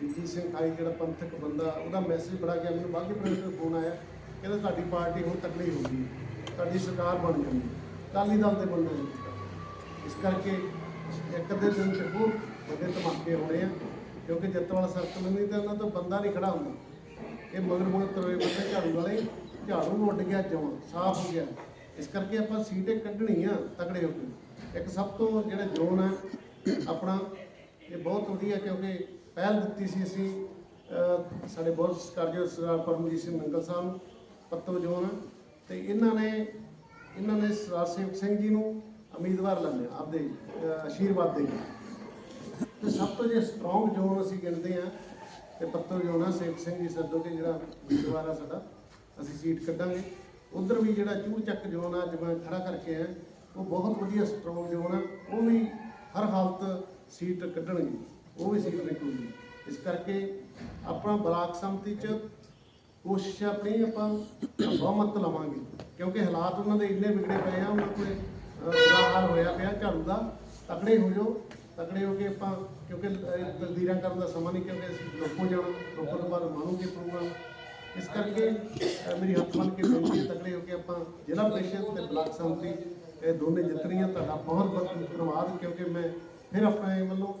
ਜੀਤ ਸਿੰਘ ਖਾਈ ਜਿਹੜਾ ਪੰਥਕ ਬੰਦਾ, ਉਹਦਾ ਮੈਸੇਜ ਬੜਾ ਗਿਆ, ਮੈਨੂੰ ਬਾਅਦ ਵਿੱਚ ਫੋਨ ਆਇਆ। ਕਹਿੰਦਾ ਤੁਹਾਡੀ ਪਾਰਟੀ ਹੁਣ ਤਕੜੀ ਹੋ ਗਈ ਤੁਹਾਡੀ ਸਰਕਾਰ ਬਣ ਜਾਣੀ ਅਕਾਲੀ ਦਲ ਦੇ ਬੰਦੇ। ਇਸ ਕਰਕੇ ਇੱਕ ਅੱਧੇ ਦਿਨ ਤੇ ਹੋਰ ਧਮਾਕੇ ਹੋਣੇ ਆ, ਕਿਉਂਕਿ ਜਿੱਤ ਵਾਲਾ ਸਰਕਲ ਨਹੀਂ ਤਾਂ ਉਹਨਾਂ ਤੋਂ ਬੰਦਾ ਨਹੀਂ ਖੜਾ ਹੁੰਦਾ। ਇਹ ਮਗਰ ਮਗਰ ਤਰੋਏ ਬੰਦੇ ਝਾੜੂ ਵਾਲੇ, ਝਾੜੂ ਨੂੰ ਉੱਡ ਗਿਆ ਜਮਾਂ, ਸਾਫ਼ ਹੋ ਗਿਆ। ਇਸ ਕਰਕੇ ਆਪਾਂ ਸੀਟੇ ਕੱਢਣੀ ਆ ਤਕੜੇ ਹੋ ਕੇ। ਇੱਕ ਸਭ ਤੋਂ ਜਿਹੜਾ ਜ਼ੋਨ ਹੈ ਆਪਣਾ, ਇਹ ਬਹੁਤ ਵਧੀਆ ਕਿਉਂਕਿ ਪਹਿਲ ਦਿੱਤੀ ਸੀ ਅਸੀਂ ਸਾਡੇ ਬਹੁਤ ਸਤਿਕਾਰਯੋਗ ਸਰਦਾਰ ਪਰਮਜੀਤ ਸਿੰਘ ਨੰਗਲ ਸਾਹਿਬ ਨੂੰ। ਪੱਤੋ ਜ਼ੋਨ ਤੇ ਇਹਨਾਂ ਨੇ ਇਹਨਾਂ ਨੇ ਸਰਦਾਰ ਸੇਵਕ ਸਿੰਘ ਜੀ ਨੂੰ ਉਮੀਦਵਾਰ ਲਾ ਆਪਦੇ ਆਸ਼ੀਰਵਾਦ ਦੇ ਕੇ। ਤੇ ਸਭ ਤੋਂ ਜੇ ਸਟਰੋਂਗ ਜ਼ੋਨ ਅਸੀਂ ਗਿਣਦੇ ਆ ਤੇ ਪੱਤੋ ਜ਼ੋਨ ਆ ਸੇਵਕ ਸਿੰਘ ਜੀ ਸੱਦੋ ਕੇ ਜਿਹੜਾ ਉਮੀਦਵਾਰ ਆ ਸਾਡਾ, ਅਸੀਂ ਸੀਟ ਕੱਢਾਂਗੇ। ਉਧਰ ਵੀ ਜਿਹੜਾ ਚੂੜ ਚੱਕ ਜ਼ੋਨ ਆ ਅੱਜ ਮੈਂ ਖੜਾ ਕਰਕੇ ਆਇਆ, ਉਹ ਬਹੁਤ ਵਧੀਆ ਸਟਰੋਂਗ ਜ਼ੋਨ ਆ, ਉਹ ਵੀ ਹਰ ਹਾਲਤ ਸੀਟ ਕੱਢਣਗੇ, ਉਹ ਵੀ ਸੀਟ ਨਿਕਲੂਗੀ ਇਸ ਕਰਕੇ ਆਪਣਾ ਬਲਾਕ ਸੰਮਤੀ ਚ ਕੋਸ਼ਿਸ਼ ਆਪਣੀ ਆਪਾਂ ਬਹੁਮਤ ਲਵਾਂਗੇ। ਕਿਉਂਕਿ ਹਾਲਾਤ ਉਹਨਾਂ ਦੇ ਇੰਨੇ ਵਿਗੜੇ ਪਏ ਆ ਉਹਨਾਂ ਕੋਲੇ ਬੁਰਾ ਹਾਲ ਹੋਇਆ ਪਿਆ ਝਾੜੂ ਦਾ। ਤਕੜੇ ਹੋ ਜਾਓ ਤਕੜੇ ਹੋ ਕੇ ਆਪਾਂ ਕਿਉਂਕਿ ਅਹ, ਤਕਦੀਰਾਂ ਕਰਨ ਦਾ ਸਮਾਂ ਨਹੀਂ ਕਿਉਂਕਿ ਅਸੀਂ ਲੋਕੋ ਜਾਣਾ ਲੋਕੋ ਤੋਂ ਬਾਅਦ ਮਾਨੂਗੇ ਪ੍ਰੋਗਰਾਮ ਇਸ ਕਰਕੇ ਮੇਰੀ ਹੱਥ ਮੰਨ ਕੇ ਬੇਨਤੀ ਹੈ ਤਕੜੇ ਹੋ ਕੇ ਆਪਾਂ ਜ਼ਿਲ੍ਹਾ ਪ੍ਰੀਸ਼ਦ ਤੇ ਬਲਾਕ ਸੰਮਤੀ ਇਹ ਦੋਨੇ ਜਿੱਤਣੀਆਂ ਤੁਹਾਡਾ ਬਹੁਤ ਬਹੁਤ ਧੰਨਵਾਦ ਕਿਉਂਕਿ ਮੈਂ ਫਿਰ ਆਪਣੇ ਵੱਲੋਂ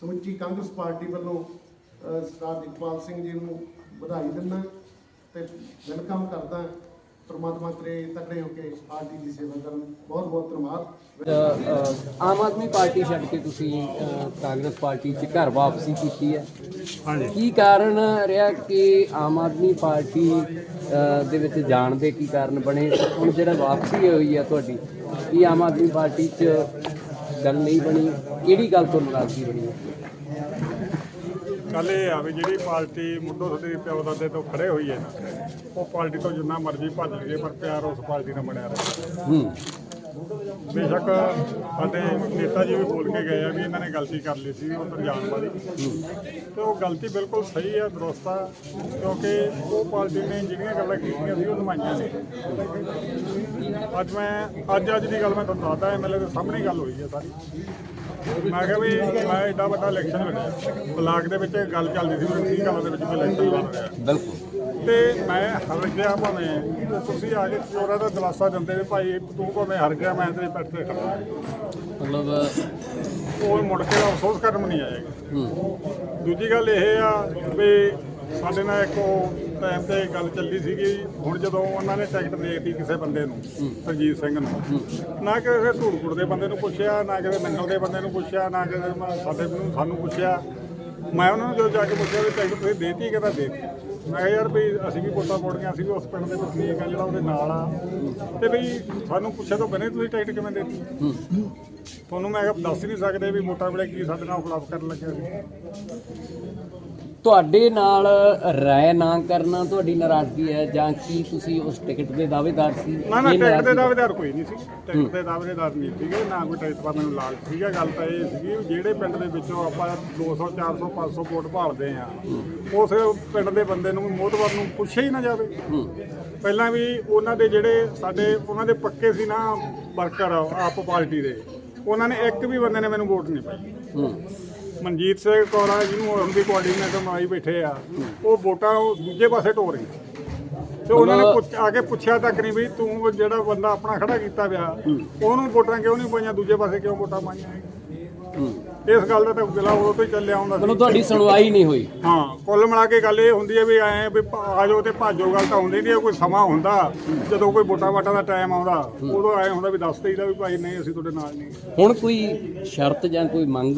ਸਮੁੱਚੀ ਕਾਂਗਰਸ ਪਾਰਟੀ ਵੱਲੋਂ ਸਰਦਾਰ ਜਗਪਾਲ ਸਿੰਘ ਜੀ ਨੂੰ ਵਧਾਈ ਦਿੰਦਾ ਤੇ ਵੈਲਕਮ ਕਰਦਾ ਪ੍ਰਮਾਤਮਾ ਕਰੇ ਤਕੜੇ ਹੋ ਕੇ ਪਾਰਟੀ ਦੀ ਸੇਵਾ ਕਰਨ। ਬਹੁਤ ਬਹੁਤ ਧੰਨਵਾਦ। ਆਮ ਆਦਮੀ ਪਾਰਟੀ ਛੱਡ ਕੇ ਤੁਸੀਂ ਕਾਂਗਰਸ ਪਾਰਟੀ 'ਚ ਘਰ ਵਾਪਸੀ ਕੀਤੀ ਹੈ। ਕੀ ਕਾਰਨ ਰਿਹਾ ਕਿ ਆਮ ਆਦਮੀ ਪਾਰਟੀ ਦੇ ਵਿੱਚ ਜਾਣ ਦੇ ਕੀ ਕਾਰਨ ਬਣੇ? ਹੁਣ ਜਿਹੜਾ ਵਾਪਸੀ ਹੋਈ ਹੈ ਤੁਹਾਡੀ ਕੀ ਆਮ ਆਦਮੀ ਪਾਰਟੀ 'ਚ ਗੱਲ ਨਹੀਂ ਬਣੀ? ਕਿਹੜੀ ਗੱਲ ਤੋਂ ਨਾਰਾਜ਼ਗੀ ਬਣੀ? ਹੈ ਗੱਲ ਇਹ ਆ ਵੀ ਜਿਹੜੀ ਪਾਰਟੀ ਮੁੱਢੋਂ ਸਾਡੇ ਪਿਓ ਦਾਦੇ ਤੋਂ ਖੜੇ ਹੋਈ ਹੈ ਨਾ ਉਹ ਪਾਰਟੀ ਤੋਂ ਜਿੰਨਾ ਮਰਜ਼ੀ ਭੱਜ ਗਏ, ਪਰ ਪਿਆਰ ਉਸ ਪਾਰਟੀ ਨਾਲ ਬਣਿਆ ਰਹੇ। ਬੇਸ਼ੱਕ ਸਾਡੇ ਨੇਤਾ ਜੀ ਵੀ ਬੋਲ ਕੇ ਗਏ ਆ ਵੀ ਇਹਨਾਂ ਨੇ ਗਲਤੀ ਕਰ ਲਈ ਸੀ ਉਹ ਜਾਣ ਵਾਲੀ। ਤੇ ਉਹ ਗਲਤੀ ਬਿਲਕੁਲ ਸਹੀ ਆ, ਦਰੁਸਤ ਆ, ਕਿਉਂਕਿ ਉਹ ਪਾਰਟੀ ਨੇ ਜਿਹੜੀਆਂ ਗੱਲਾਂ ਕੀਤੀਆਂ ਸੀ ਉਹ ਨਿਭਾਈਆਂ ਨੇ। ਅੱਜ ਮੈਂ, ਅੱਜ ਅੱਜ ਦੀ ਗੱਲ ਮੈਂ ਤੁਹਾਨੂੰ ਦੱਸਦਾ ਐਮਐਲਏ ਦੇ ਸਾਹਮਣੇ ਗੱਲ ਹੋਈ ਹੈ ਸਾਰੀ। ਮੈਂ ਕਿਹਾ ਵੀ ਮੈਂ ਐਡਾ ਵੱਡਾ ਇਲੈਕਸ਼ਨ ਲੜਿਆ ਬਲਾਕ ਦੇ ਵਿੱਚ ਗੱਲ ਚੱਲਦੀ ਸੀ, ਵੀ 30 ਗੱਲਾਂ ਦੇ ਵਿੱਚ ਮੈਂ ਇਲੈਕਸ਼ਨ ਲੜ ਰਿਹਾ। ਬਿਲਕੁਲ। ਤੇ ਮੈਂ ਹਰ ਗਿਆ ਭਾਵੇਂ ਤੇ ਤੁਸੀਂ ਆ ਕੇ ਚੋਰਾਂ ਦਾ ਦਲਾਸਾ ਦਿੰਦੇ ਵੀ ਭਾਈ ਤੂੰ ਭਾਵੇਂ ਹਰ ਗਿਆ ਮੈਂ ਤੇਰੇ ਪੈਰ ਤੇ ਖੜਾ ਮਤਲਬ ਉਹ ਮੁੜ ਕੇ ਅਫਸੋਸ ਕਰਨ ਨਹੀਂ ਆਏਗਾ। ਦੂਜੀ ਗੱਲ ਇਹ ਆ ਵੀ ਸਾਡੇ ਨਾਲ ਇੱਕ ਉਹ ਟਾਈਮ ਤੇ ਗੱਲ ਚੱਲੀ ਸੀਗੀ ਹੁਣ ਜਦੋਂ ਉਹਨਾਂ ਨੇ ਟਿਕਟ ਦੇ ਦਿੱਤੀ ਕਿਸੇ ਬੰਦੇ ਨੂੰ ਸਰਜੀਤ ਸਿੰਘ ਨੂੰ। ਨਾ ਕਿਸੇ ਧੂੜਕੁੜ ਦੇ ਬੰਦੇ ਨੂੰ ਪੁੱਛਿਆ ਨਾ ਕਿਸੇ ਨੰਗਲ ਦੇ ਬੰਦੇ ਨੂੰ ਪੁੱਛਿਆ ਨਾ ਕਿਸੇ ਸਾਡੇ ਨੂੰ ਸਾਨੂੰ ਪੁੱਛਿਆ। ਮੈਂ ਉਹਨਾਂ ਨੂੰ ਜਦੋਂ ਜਾ ਕੇ ਪੁੱਛਿਆ ਵੀ ਟਿਕਟ ਤੁਸੀਂ ਦੇਤੀ ਕਹਿੰਦਾ ਦੇਤੀ? ਮੈਂ ਯਾਰ ਵੀ ਅਸੀਂ ਵੀ ਵੋਟਾਂ ਪਾਉਣੀਆਂ ਅਸੀਂ ਵੀ ਉਸ ਪਿੰਡ ਦੇ ਵਸਨੀਕ ਆ ਜਿਹੜਾ ਉਹਦੇ ਨਾਲ ਆ। ਤੇ ਵੀ ਸਾਨੂੰ ਪੁੱਛਿਆ ਤੋਂ ਬਿਨਾਂ ਤੁਸੀਂ ਟਿਕਟ ਕਿਵੇਂ ਦੇਤੀ? ਤੁਹਾਨੂੰ ਮੈਂ ਕਿਹਾ ਦੱਸ ਨਹੀਂ ਸਕਦੇ ਵੀ ਵੋਟਾਂ ਵੇਲੇ ਕੀ ਸਾਡੇ ਨਾਲ ਖਿਲਾਫ ਕਰਨ ਲੱਗਿਆ ਸੀ। ਤੁਹਾਡੇ ਨਾਲ ਰਾਏ ਨਾ ਕਰਨਾ ਤੁਹਾਡੀ ਨਾਰਾਜ਼ਗੀ ਹੈ ਜਾਂ ਕੀ ਤੁਸੀਂ ਉਸ ਟਿਕਟ ਦੇ ਦਾਅਵੇਦਾਰ ਸੀ? ਨਾ ਨਾ ਇਹ ਟਿਕਟ ਦੇ ਨਾਰਾਜ਼ਗੀ- ਦਾਅਵੇਦਾਰ ਕੋਈ ਨਹੀਂ ਸੀ। ਟਿਕਟ ਦੇ ਦਾਅਵੇਦਾਰ ਨਹੀਂ ਸੀਗੇ ਨਾ ਕੋਈ ਟਿਕਟ ਦਾ ਮੈਨੂੰ ਲਾਲਚ ਸੀਗਾ। ਗੱਲ ਤਾਂ ਇਹ ਸੀਗੀ ਵੀ ਜਿਹੜੇ ਪਿੰਡ ਦੇ ਵਿੱਚੋਂ ਆਪਾਂ 200 400 500 ਵੋਟ ਭਾਲਦੇ ਆ ਉਸ ਪਿੰਡ ਦੇ ਬੰਦੇ ਨੂੰ ਮੋਹਤਵਰ ਨੂੰ ਪੁੱਛਿਆ ਹੀ ਨਾ ਜਾਵੇ। ਪਹਿਲਾਂ ਵੀ ਉਹਨਾਂ ਦੇ ਜਿਹੜੇ ਸਾਡੇ ਉਹਨਾਂ ਦੇ ਪੱਕੇ ਸੀ ਨਾ ਵਰਕਰ ਆਪ ਪਾਰਟੀ ਦੇ ਉਹਨਾਂ ਨੇ ਇੱਕ ਵੀ ਬੰਦੇ ਨੇ ਮੈਨੂੰ ਵੋਟ ਨਹੀਂ ਪਾਈ। ਹੂੰ। ਮਨਜੀਤ ਸਿੰਘ ਕੌਰਾ ਜਿਹਨੂੰ ਦੀ ਕੋਆਰਡੀਨੇਟਰ ਬਣਾਈ ਬੈਠੇ ਆ ਉਹ ਵੋਟਾਂ ਉਹ ਦੂਜੇ ਪਾਸੇ ਢੋ ਰਹੀ। ਤੇ ਉਹਨਾਂ ਨੇ ਪੁੱਛ- ਆ ਕੇ ਪੁੱਛਿਆ ਤੱਕ ਨਹੀਂ ਵੀ ਤੂੰ ਉਹ ਜਿਹੜਾ ਬੰਦਾ ਆਪਣਾ ਖੜਾ ਕੀਤਾ ਪਿਆ ਉਹਨੂੰ ਵੋਟਾਂ ਕਿਉਂ ਨਹੀਂ ਪਾਈਆਂ ਦੂਜੇ ਪਾਸੇ ਕਿਉਂ ਵੋਟਾਂ ਪਾਈਆਂ ਹੂੰ। ਇਸ ਗੱਲ ਦਾ ਤਾਂ ਗਿਲਾ ਉਦੋਂ ਤੋਂ ਹੀ ਚੱਲਿਆ ਮਤਲਬ ਸੀ। ਤੁਹਾਡੀ ਸੁਣਵਾਈ ਨਹੀਂ ਹੋਈ। ਹਾਂ ਕੁੱਲ ਮਿਲਾ ਕੇ ਗੱਲ ਇਹ ਹੁੰਦੀ ਹੈ ਵੀ ਐ ਵੀ ਭ- ਆ ਜਾਓ ਤੇ ਭਾਜੋ ਗੱਲ ਤਾਂ ਹੁੰਦੀ ਨਹੀਂ ਕੋਈ ਸਮਾਂ ਹੁੰਦਾ ਜਦੋਂ ਕੋਈ ਵੋਟਾਂ ਵਾਟਾਂ ਦਾ ਟਾਈਮ ਆਉਂਦਾ ਉਦੋਂ ਐ ਹੁੰਦਾ ਵੀ ਦੱਸ ਦੇਈਦਾ ਵੀ ਭਾਈ ਨਹੀਂ ਅਸੀਂ ਤੁਹਾਡੇ ਨਾਲ ਨਹੀਂ। ਹੁਣ ਕੋਈ ਸ਼ਰਤ ਜਾਂ ਕੋਈ ਮੰਗ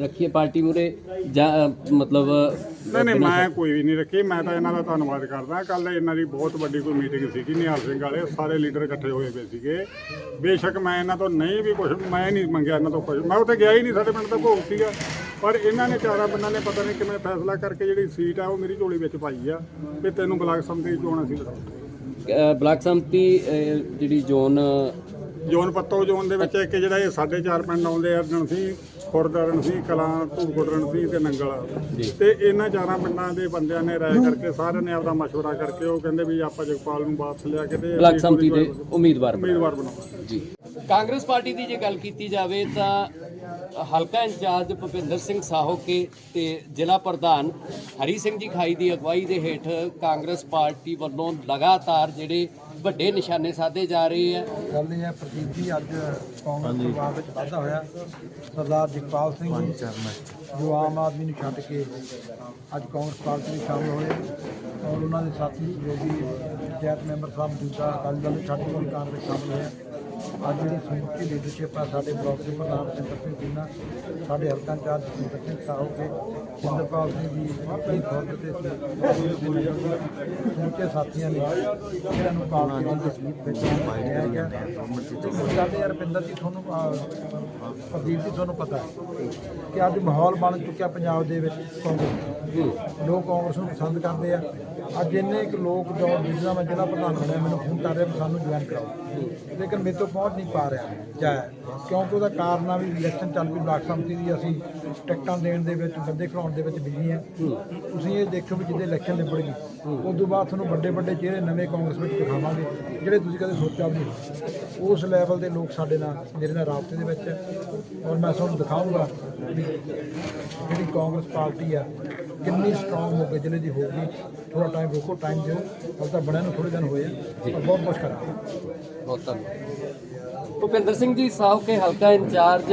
ਰੱਖੀ ਹੈ ਪਾਰਟੀ ਮੂਰੇ ਜਾਂ ਅ, ਮਤਲਬ ਨਹੀਂ ਨਹੀਂ ਮੈਂ ਕੋਈ ਵੀ ਨਹੀਂ ਰੱਖੀ ਮੈਂ ਤਾਂ ਇਹਨਾਂ ਦਾ ਧੰਨਵਾਦ ਕਰਦਾ। ਕੱਲ ਇਹਨਾਂ ਦੀ ਬਹੁਤ ਵੱਡੀ ਕੋਈ ਮੀਟਿੰਗ ਸੀਗੀ ਨਿਹਾਲ ਸਿੰਘ ਵਾਲੇ ਸਾਰੇ ਲੀਡਰ ਇਕੱਠੇ ਹੋਏ ਪਏ ਸੀਗੇ। ਬੇਸ਼ੱਕ ਮੈਂ ਇਹਨਾਂ ਤੋਂ ਨਹੀਂ ਵੀ ਕੁਝ ਮੈਂ ਨਹੀਂ ਮੰਗਿਆ ਇਹਨਾਂ ਤੋਂ ਕੁਝ ਮੈਂ ਉੱਥੇ ਗਿਆ ਹੀ ਨਹੀਂ ਸਾਡੇ ਪਿੰਡ ਦਾ ਭੋਗ ਸੀਗਾ। ਪਰ ਇਹਨਾਂ ਨੇ ਚਾਰਾਂ ਬੰਨਾਂ ਨੇ ਪਤਾ ਨਹੀਂ ਕਿਵੇਂ ਫੈਸਲਾ ਕਰਕੇ ਜਿਹੜੀ ਸੀਟ ਆ ਉਹ ਮੇਰੀ ਝੋਲੀ ਵਿੱਚ ਪਾਈ ਆ ਵੀ ਤੈਨੂੰ ਬਲਾਕ ਸੰਮਤੀ ਚੋਣ ਅ, ਬਲਾਕ ਸੰਮਤੀ ਅ, ਜਿਹੜੀ ਜ਼ੋਨ ਜੋਨ ਪੱਤੋ ਜੋਨ ਦੇ ਵਿੱਚ ਇੱਕ ਜਿਹੜਾ ਇਹ ਸਾਡੇ ਚਾਰ ਪਿੰਡ ਆਉਂਦੇ ਅਰਜਨ ਸੀ ਖੁਰਦਰਨ ਸੀ ਕਲਾਂ ਧੂੜਕੋਟਰਨ ਸੀ ਤੇ ਨੰਗਲ। ਤੇ ਇਹਨਾਂ ਚਾਰਾਂ ਪਿੰਡਾਂ ਦੇ ਬੰਦਿਆਂ ਨੇ ਰਾਏ ਕਰਕੇ ਸਾਰਿਆਂ ਨੇ ਆਪਦਾ ਮਸ਼ਵਰਾ ਕਰਕੇ ਉਹ ਕਹਿੰਦੇ ਵੀ ਆਪਾਂ ਜਗਪਾਲ ਨੂੰ ਵਾਪਸ ਲਿਆ ਕੇ ਤੇ ਬਲਾਕ ਸੰਮਤੀ ਦੇ ਉਮੀਦਵਾਰ। ਉਮੀਦਵਾਰ ਬਣਾਵਾਂਗੇ ਜੀ। ਕਾਂਗਰਸ ਪਾਰਟੀ ਦੀ ਜੇ ਗੱਲ ਕੀਤੀ ਜਾਵੇ ਤਾਂ ਹਲਕਾ ਇੰਚਾਰਜ ਭੁਪਿੰਦਰ ਸਿੰਘ ਸਾਹੋਕੇ ਤੇ ਜ਼ਿਲ੍ਹਾ ਪ੍ਰਧਾਨ ਹਰੀ ਸਿੰਘ ਜੀ ਖਾਈ ਦੀ ਅਗਵਾਈ ਦੇ ਹੇਠ ਕਾਂਗਰਸ ਪਾਰਟੀ ਵੱਲੋਂ ਲਗਾਤਾਰ ਜਿਹੜੇ ਵੱਡੇ ਨਿਸ਼ਾਨੇ ਸਾਧੇ ਜਾ ਰਹੇ ਆ। ਗੱਲ ਇਹ ਹੈ ਪ੍ਰਦੀਪ ਜੀ ਅੱਜ ਕਾਂਗਰਸ ਪਰਿਵਾਰ ਵਿੱਚ ਵਾਧਾ ਹੋਇਆ। ਸਰਦਾਰ ਜਗਪਾਲ ਸਿੰਘ ਜੀ ਜੋ ਆਮ ਆਦਮੀ ਨੂੰ ਛੱਡ ਕੇ ਅੱਜ ਕਾਂਗਰਸ ਪਾਰਟੀ ਵਿੱਚ ਸ਼ਾਮਲ ਹੋਏ ਔਰ ਉਹਨਾਂ ਦੇ ਸਾਥੀ ਸਹਿਯੋਗੀ ਪੰਚਾਇਤ ਮੈਂਬਰ ਸਾਹਿਬ ਮੌਜੂਦਾ ਅਕਾਲੀ ਦਲ ਨੂੰ ਛੱਡ ਕੇ ਵੀ ਕਾਂਗਰਸ ਸ਼ਾਮਲ ਹੋਏ ਅੱਜ ਜਿਹੜੀ ਸਮੁੱਚੀ ਲੀਡਰਸ਼ਿਪ ਆ ਸਾਡੇ ਬਲਾਕ ਦੇ ਪ੍ਰਧਾਨ ਸਿੰਦਰ ਸਿੰਘ ਜੀਨਾ ਸਾਡੇ ਹਲਕਾ ਇੰਚਾਰਜ ਸਿੰਦਰ ਸਿੰਘ ਸਾਹੋ ਕੇ ਸਿੰਦਰਪਾਲ ਸਿੰਘ ਜੀ ਦੀ ਖੁਰਦ ਤੇ ਸੀ ਸਮੁੱਚੇ ਸਾਥੀਆਂ ਨੇ ਇਹਨਾਂ ਨੂੰ ਪਾਰਟੀ ਦੀ ਤਸਲੀਮ ਵਿੱਚ ਪਾਇਆ ਗਿਆ ਤੇ ਗੱਲ ਯਾਰ ਪਿੰਦਰ ਜੀ ਤੁਹਾਨੂੰ ਪ੍ਰਦੀਪ ਜੀ ਤੁਹਾਨੂੰ ਪਤਾ ਕਿ ਅੱਜ ਮਾਹੌਲ ਬਣ ਚੁੱਕਿਆ ਪੰਜਾਬ ਦੇ ਵਿੱਚ ਕਾਂਗਰਸ ਦਾ। ਲੋਕ ਕਾਂਗਰਸ ਨੂੰ ਪਸੰਦ ਕਰਦੇ ਆ। ਅੱਜ ਇੰਨੇ ਇੱਕ ਲੋਕ ਜੋ ਜਿਸਦਾ ਮੈਂ ਜ਼ਿਲ੍ਹਾ ਪ੍ਰਧਾਨ ਬਣਿਆ ਮੈਨੂੰ ਫੋਨ ਕਰ ਰਹੇ ਸਾਨੂੰ ਜੁਆਇਨ ਕਰਾਓ। ਲੇਕਿਨ ਮੇਰੇ ਤੋਂ ਪਹੁੰਚ ਨਹੀਂ ਪਾ ਰਿਹਾ ਜਾਂ ਕਿਉਂਕਿ ਉਹਦਾ ਕਾਰਨ ਆ ਵੀ ਇਲੈਕਸ਼ਨ ਚੱਲ ਪਈ ਬਲਾਕ ਸੰਮਤੀ ਦੀ ਅਸੀਂ ਟਿਕਟਾਂ ਦੇਣ ਦੇ ਵਿੱਚ, ਬੰਦੇ ਖੜਾਉਣ ਦੇ ਵਿੱਚ ਬਿਜ਼ੀ ਆ। ਤੁਸੀਂ ਇਹ ਦੇਖੋ ਵੀ ਜਿੱਦੇ ਇਲੈਕਸ਼ਨ ਨਿਬੜ ਗਈ। ਉਸ ਤੋਂ ਬਾਅਦ ਤੁਹਾਨੂੰ ਵੱਡੇ ਵੱਡੇ ਚਿਹਰੇ ਨਵੇਂ ਕਾਂਗਰਸ ਵਿੱਚ ਦਿਖਾਵਾਂਗੇ, ਜਿਹੜੇ ਤੁਸੀਂ ਕਦੇ ਸੋਚਿਆ ਵੀ ਨਹੀਂ। ਉਸ ਲੈਵਲ ਦੇ ਲੋਕ ਸਾਡੇ ਨਾਲ, ਮੇਰੇ ਨਾਲ ਰਾਬਤੇ ਦੇ ਵਿੱਚ ਹੈ। ਔਰ ਮੈਂ ਤੁਹਾਨੂੰ ਦਿਖਾਊਂਗਾ ਵੀ ਜਿਹੜੀ ਕਾਂਗਰਸ ਪਾਰਟੀ ਆ, ਕਿੰਨੀ ਸਟਰੋਂਗ ਹੋ ਗਈ ਜ਼ਿਲ੍ਹੇ ਦੀ ਹੋਊਗੀ। ਥੋੜਾ ਟਾਈਮ ਰੁਕੋ ਟਾਈਮ ਦਿਓ। ਹਾਲੇ ਤਾਂ ਬਣਿਆ ਨੂੰ ਥੋੜੇ ਦਿਨ ਹੋਏ ਆ ਬਹੁਤ ਬਹੁਤ ਕਰਾਂਗੇ। ਬਹੁਤ ਧੰਨਵਾਦ। ਭੁਪਿੰਦਰ ਸਿੰਘ ਜੀ ਸਾਹਕੇ ਹਲਕਾ ਇੰਚਾਰਜ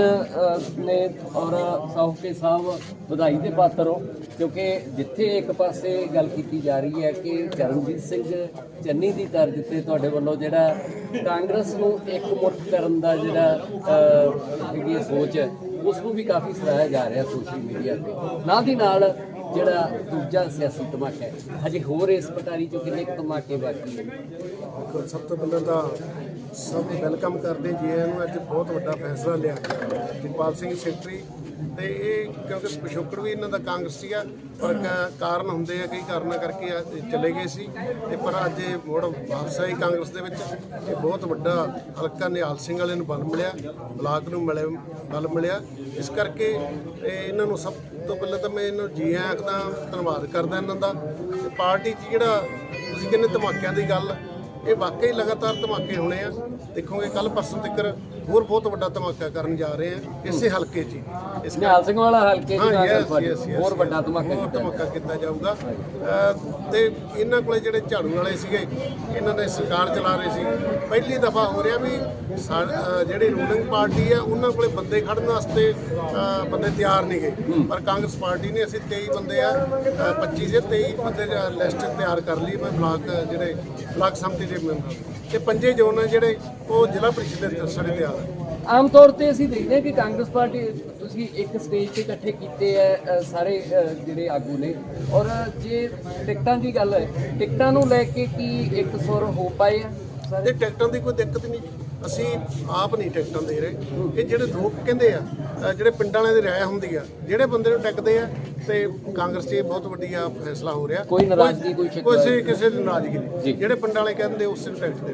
ਨੇ ਔਰ ਸਾਹਕੇ ਸਾਹਿਬ ਵਧਾਈ ਦੇ ਪਾਤਰ ਹੋ, ਕਿਉਂਕਿ ਜਿੱਥੇ ਇੱਕ ਪਾਸੇ ਗੱਲ ਕੀਤੀ ਜਾ ਰਹੀ ਹੈ ਕਿ ਚਰਨਜੀਤ ਸਿੰਘ ਚੰਨੀ ਦੀ ਤਰਜ਼ ਤੇ ਤੁਹਾਡੇ ਵੱਲੋਂ ਜਿਹੜਾ ਕਾਂਗਰਸ ਨੂੰ ਇਕਮੁੱਠ ਕਰਨ ਦਾ ਜਿਹੜਾ ਜਿਹੜੀ ਸੋਚ ਹੈ ਉਸ ਨੂੰ ਵੀ ਕਾਫੀ ਸਰਾਹਿਆ ਜਾ ਰਿਹਾ ਸੋਸ਼ਲ ਮੀਡੀਆ ਤੇ। ਨਾਲ ਦੀ ਨਾਲ ਜਿਹੜਾ ਦੂਜਾ ਸਿਆਸੀ ਧਮਾਕਾ ਹੈ, ਹਜੇ ਹੋਰ ਇਸ ਪਟਾਰੀ ਚੋਂ ਕਿੰਨੇ ਕੁ ਧਮਾਕੇ ਬਾਕੀ ਹੈ। ਸਭ ਤੋਂ ਪਹਿਲਾਂ ਤਾਂ ਸਭ ਵੈਲਕਮ ਕਰਦੇ, ਜੀ ਆਇਆਂ ਨੂੰ ਅੱਜ ਬਹੁਤ ਵੱਡਾ ਫੈਸਲਾ ਲਿਆ ਜਗਪਾਲ ਸਿੰਘ ਸੈਕਟਰੀ ਤੇ ਇਹ ਕਿਉਂਕਿ ਪਿਛੋਕੜ ਵੀ ਇਹਨਾਂ ਦਾ ਕਾਂਗਰਸੀ ਆ ਪਰ ਕ- ਕਾਰਨ ਹੁੰਦੇ ਆ, ਕਈ ਕਾਰਨਾਂ ਕਰਕੇ ਅੱਜ ਚਲੇ ਗਏ ਸੀ। ਤੇ ਪਰ ਅੱਜ ਇਹ ਮੁੜ ਵਾਪਸ ਆਈ ਕਾਂਗਰਸ ਦੇ ਵਿੱਚ। ਇਹ ਬਹੁਤ ਵੱਡਾ ਹਲਕਾ ਨਿਹਾਲ ਸਿੰਘ ਵਾਲੇ ਨੂੰ ਬਲ ਮਿਲਿਆ, ਬਲਾਕ ਨੂੰ ਮਿਲੇ, ਬਲ ਮਿਲਿਆ। ਇਸ ਕਰਕੇ ਇਹ ਇਹਨਾਂ ਨੂੰ ਸਭ ਤੋਂ ਪਹਿਲਾਂ ਤਾਂ ਮੈਂ ਇਹਨਾਂ ਜੀ ਆਇਆਂ ਆਖਦਾ ਧੰਨਵਾਦ ਕਰਦਾ ਇਹਨਾਂ ਦਾ। ਪਾਰਟੀ 'ਚ ਜਿਹੜਾ ਤੁਸੀਂ ਕਹਿੰਦੇ ਧਮਾਕਿਆਂ ਦੀ ਗੱਲ, ਇਹ ਵਾਕਈ ਲਗਾਤਾਰ ਧਮਾਕੇ ਹੋਣੇ ਆ। ਦੇਖੋਗੇ ਕੱਲ ਪਰਸੋਂ ਤੱਕ ਹੋਰ ਬਹੁਤ ਵੱਡਾ ਧਮਾਕਾ ਕਰਨ ਜਾ ਰਹੇ ਆ ਇਸੇ ਹਲਕੇ 'ਚ ਹੀ। ਇਸ ਨਿਹਾਲ ਸਿੰਘ ਵਾਲਾ ਹਲਕੇ ਹਾਂ ਹੋਰ ਵੱਡਾ ਧਮਾਕਾ ਹੋਰ ਕੀਤਾ ਧਮਾਕਾ ਕੀਤਾ ਜਾਊਗਾ। ਅਹ ਤੇ ਇਹਨਾਂ ਕੋਲੇ ਜਿਹੜੇ ਝਾੜੂ ਵਾਲੇ ਸੀਗੇ ਇਹਨਾਂ ਨੇ ਸਰਕਾਰ ਚਲਾ ਰਹੇ ਸੀ। ਪਹਿਲੀ ਦਫਾ ਹੋ ਰਿਹਾ ਵੀ ਸਾ- ਅਹ ਜਿਹੜੀ ਰੂਲਿੰਗ ਪਾਰਟੀ ਆ ਉਹਨਾਂ ਕੋਲੇ ਬੰਦੇ ਖੜਨ ਵਾਸਤੇ ਅਹ ਬੰਦੇ ਤਿਆਰ ਨਹੀਂ ਗਏ। ਪਰ ਕਾਂਗਰਸ ਪਾਰਟੀ ਨੇ ਅਸੀਂ 23 ਬੰਦੇ ਆ ਅਹ 25 ਦੇ 23 ਬੰਦੇ ਲਿਸਟ ਤਿਆਰ ਕਰ ਲਈ ਮੈਂ ਬਲਾਕ ਜਿਹੜੇ ਬਲਾਕ ਸੰਮਤੀ ਦੇ ਮੈਂਬਰ ਤੇ ਪੰਜੇ ਜ਼ੋਨ ਆ ਜਿਹੜੇ ਉਹ ਜ਼ਿਲ੍ਹਾ ਪ੍ਰੀਸ਼ਦ ਦੇ ਦੱਸਣੇ ਤਿਆਰ। ਆਮ ਤੌਰ ਤੇ ਅਸੀਂ ਦੇਖਦੇ ਹਾਂ ਕਿ ਕਾਂਗਰਸ ਪਾਰਟੀ ਤੁਸੀਂ ਇੱਕ ਸਟੇਜ ਤੇ ਇਕੱਠੇ ਕੀਤੇ ਆ ਅ, ਸਾਰੇ ਜਿਹੜੇ ਆਗੂ ਨੇ। ਔਰ ਜੇ ਟਿਕਟਾਂ ਦੀ ਗੱਲ ਹੈ ਟਿਕਟਾਂ ਨੂੰ ਲੈ ਕੇ ਕੀ ਇੱਕ ਸੁਰ ਹੋ ਪਾਏ ਆ? ਸਾਰੇ ਤੇ ਟਿਕਟਾਂ ਦੀ ਕੋਈ ਦਿੱਕਤ ਨਹੀਂ। ਅਸੀਂ ਆਪ ਨਹੀਂ ਟਿਕਟਾਂ ਦੇ ਰਹੇ। ਇਹ ਜਿਹੜੇ ਲੋਕ ਕਹਿੰਦੇ ਆ ਜਿਹੜੇ ਪਿੰਡਾਂ ਵਾਲਿਆਂ ਦੀ ਰਾਇ ਹੁੰਦੀ ਆ ਜਿਹੜੇ ਬੰਦੇ ਨੂੰ ਟਿਕਦੇ ਆ ਤੇ ਕਾਂਗਰਸ 'ਚ ਬਹੁਤ ਵੱਡੀ ਆ ਫੈਸਲਾ ਹੋ ਰਿਹਾ। ਕੋਈ ਨਾਰਾਜ਼ਗੀ, ਕੋਈ ਸ਼ਿਕਵਾ ਕਿਸੇ ਕਿਸੇ ਦੀ ਨਾਰਾਜ਼ਗੀ। ਨਹੀਂ। ਜਿਹੜੇ ਪਿੰਡਾਂ ਵਾਲੇ ਕਹਿੰਦੇ ਉਸੇ ਨੂੰ ਟਿਕਟ ਦੇ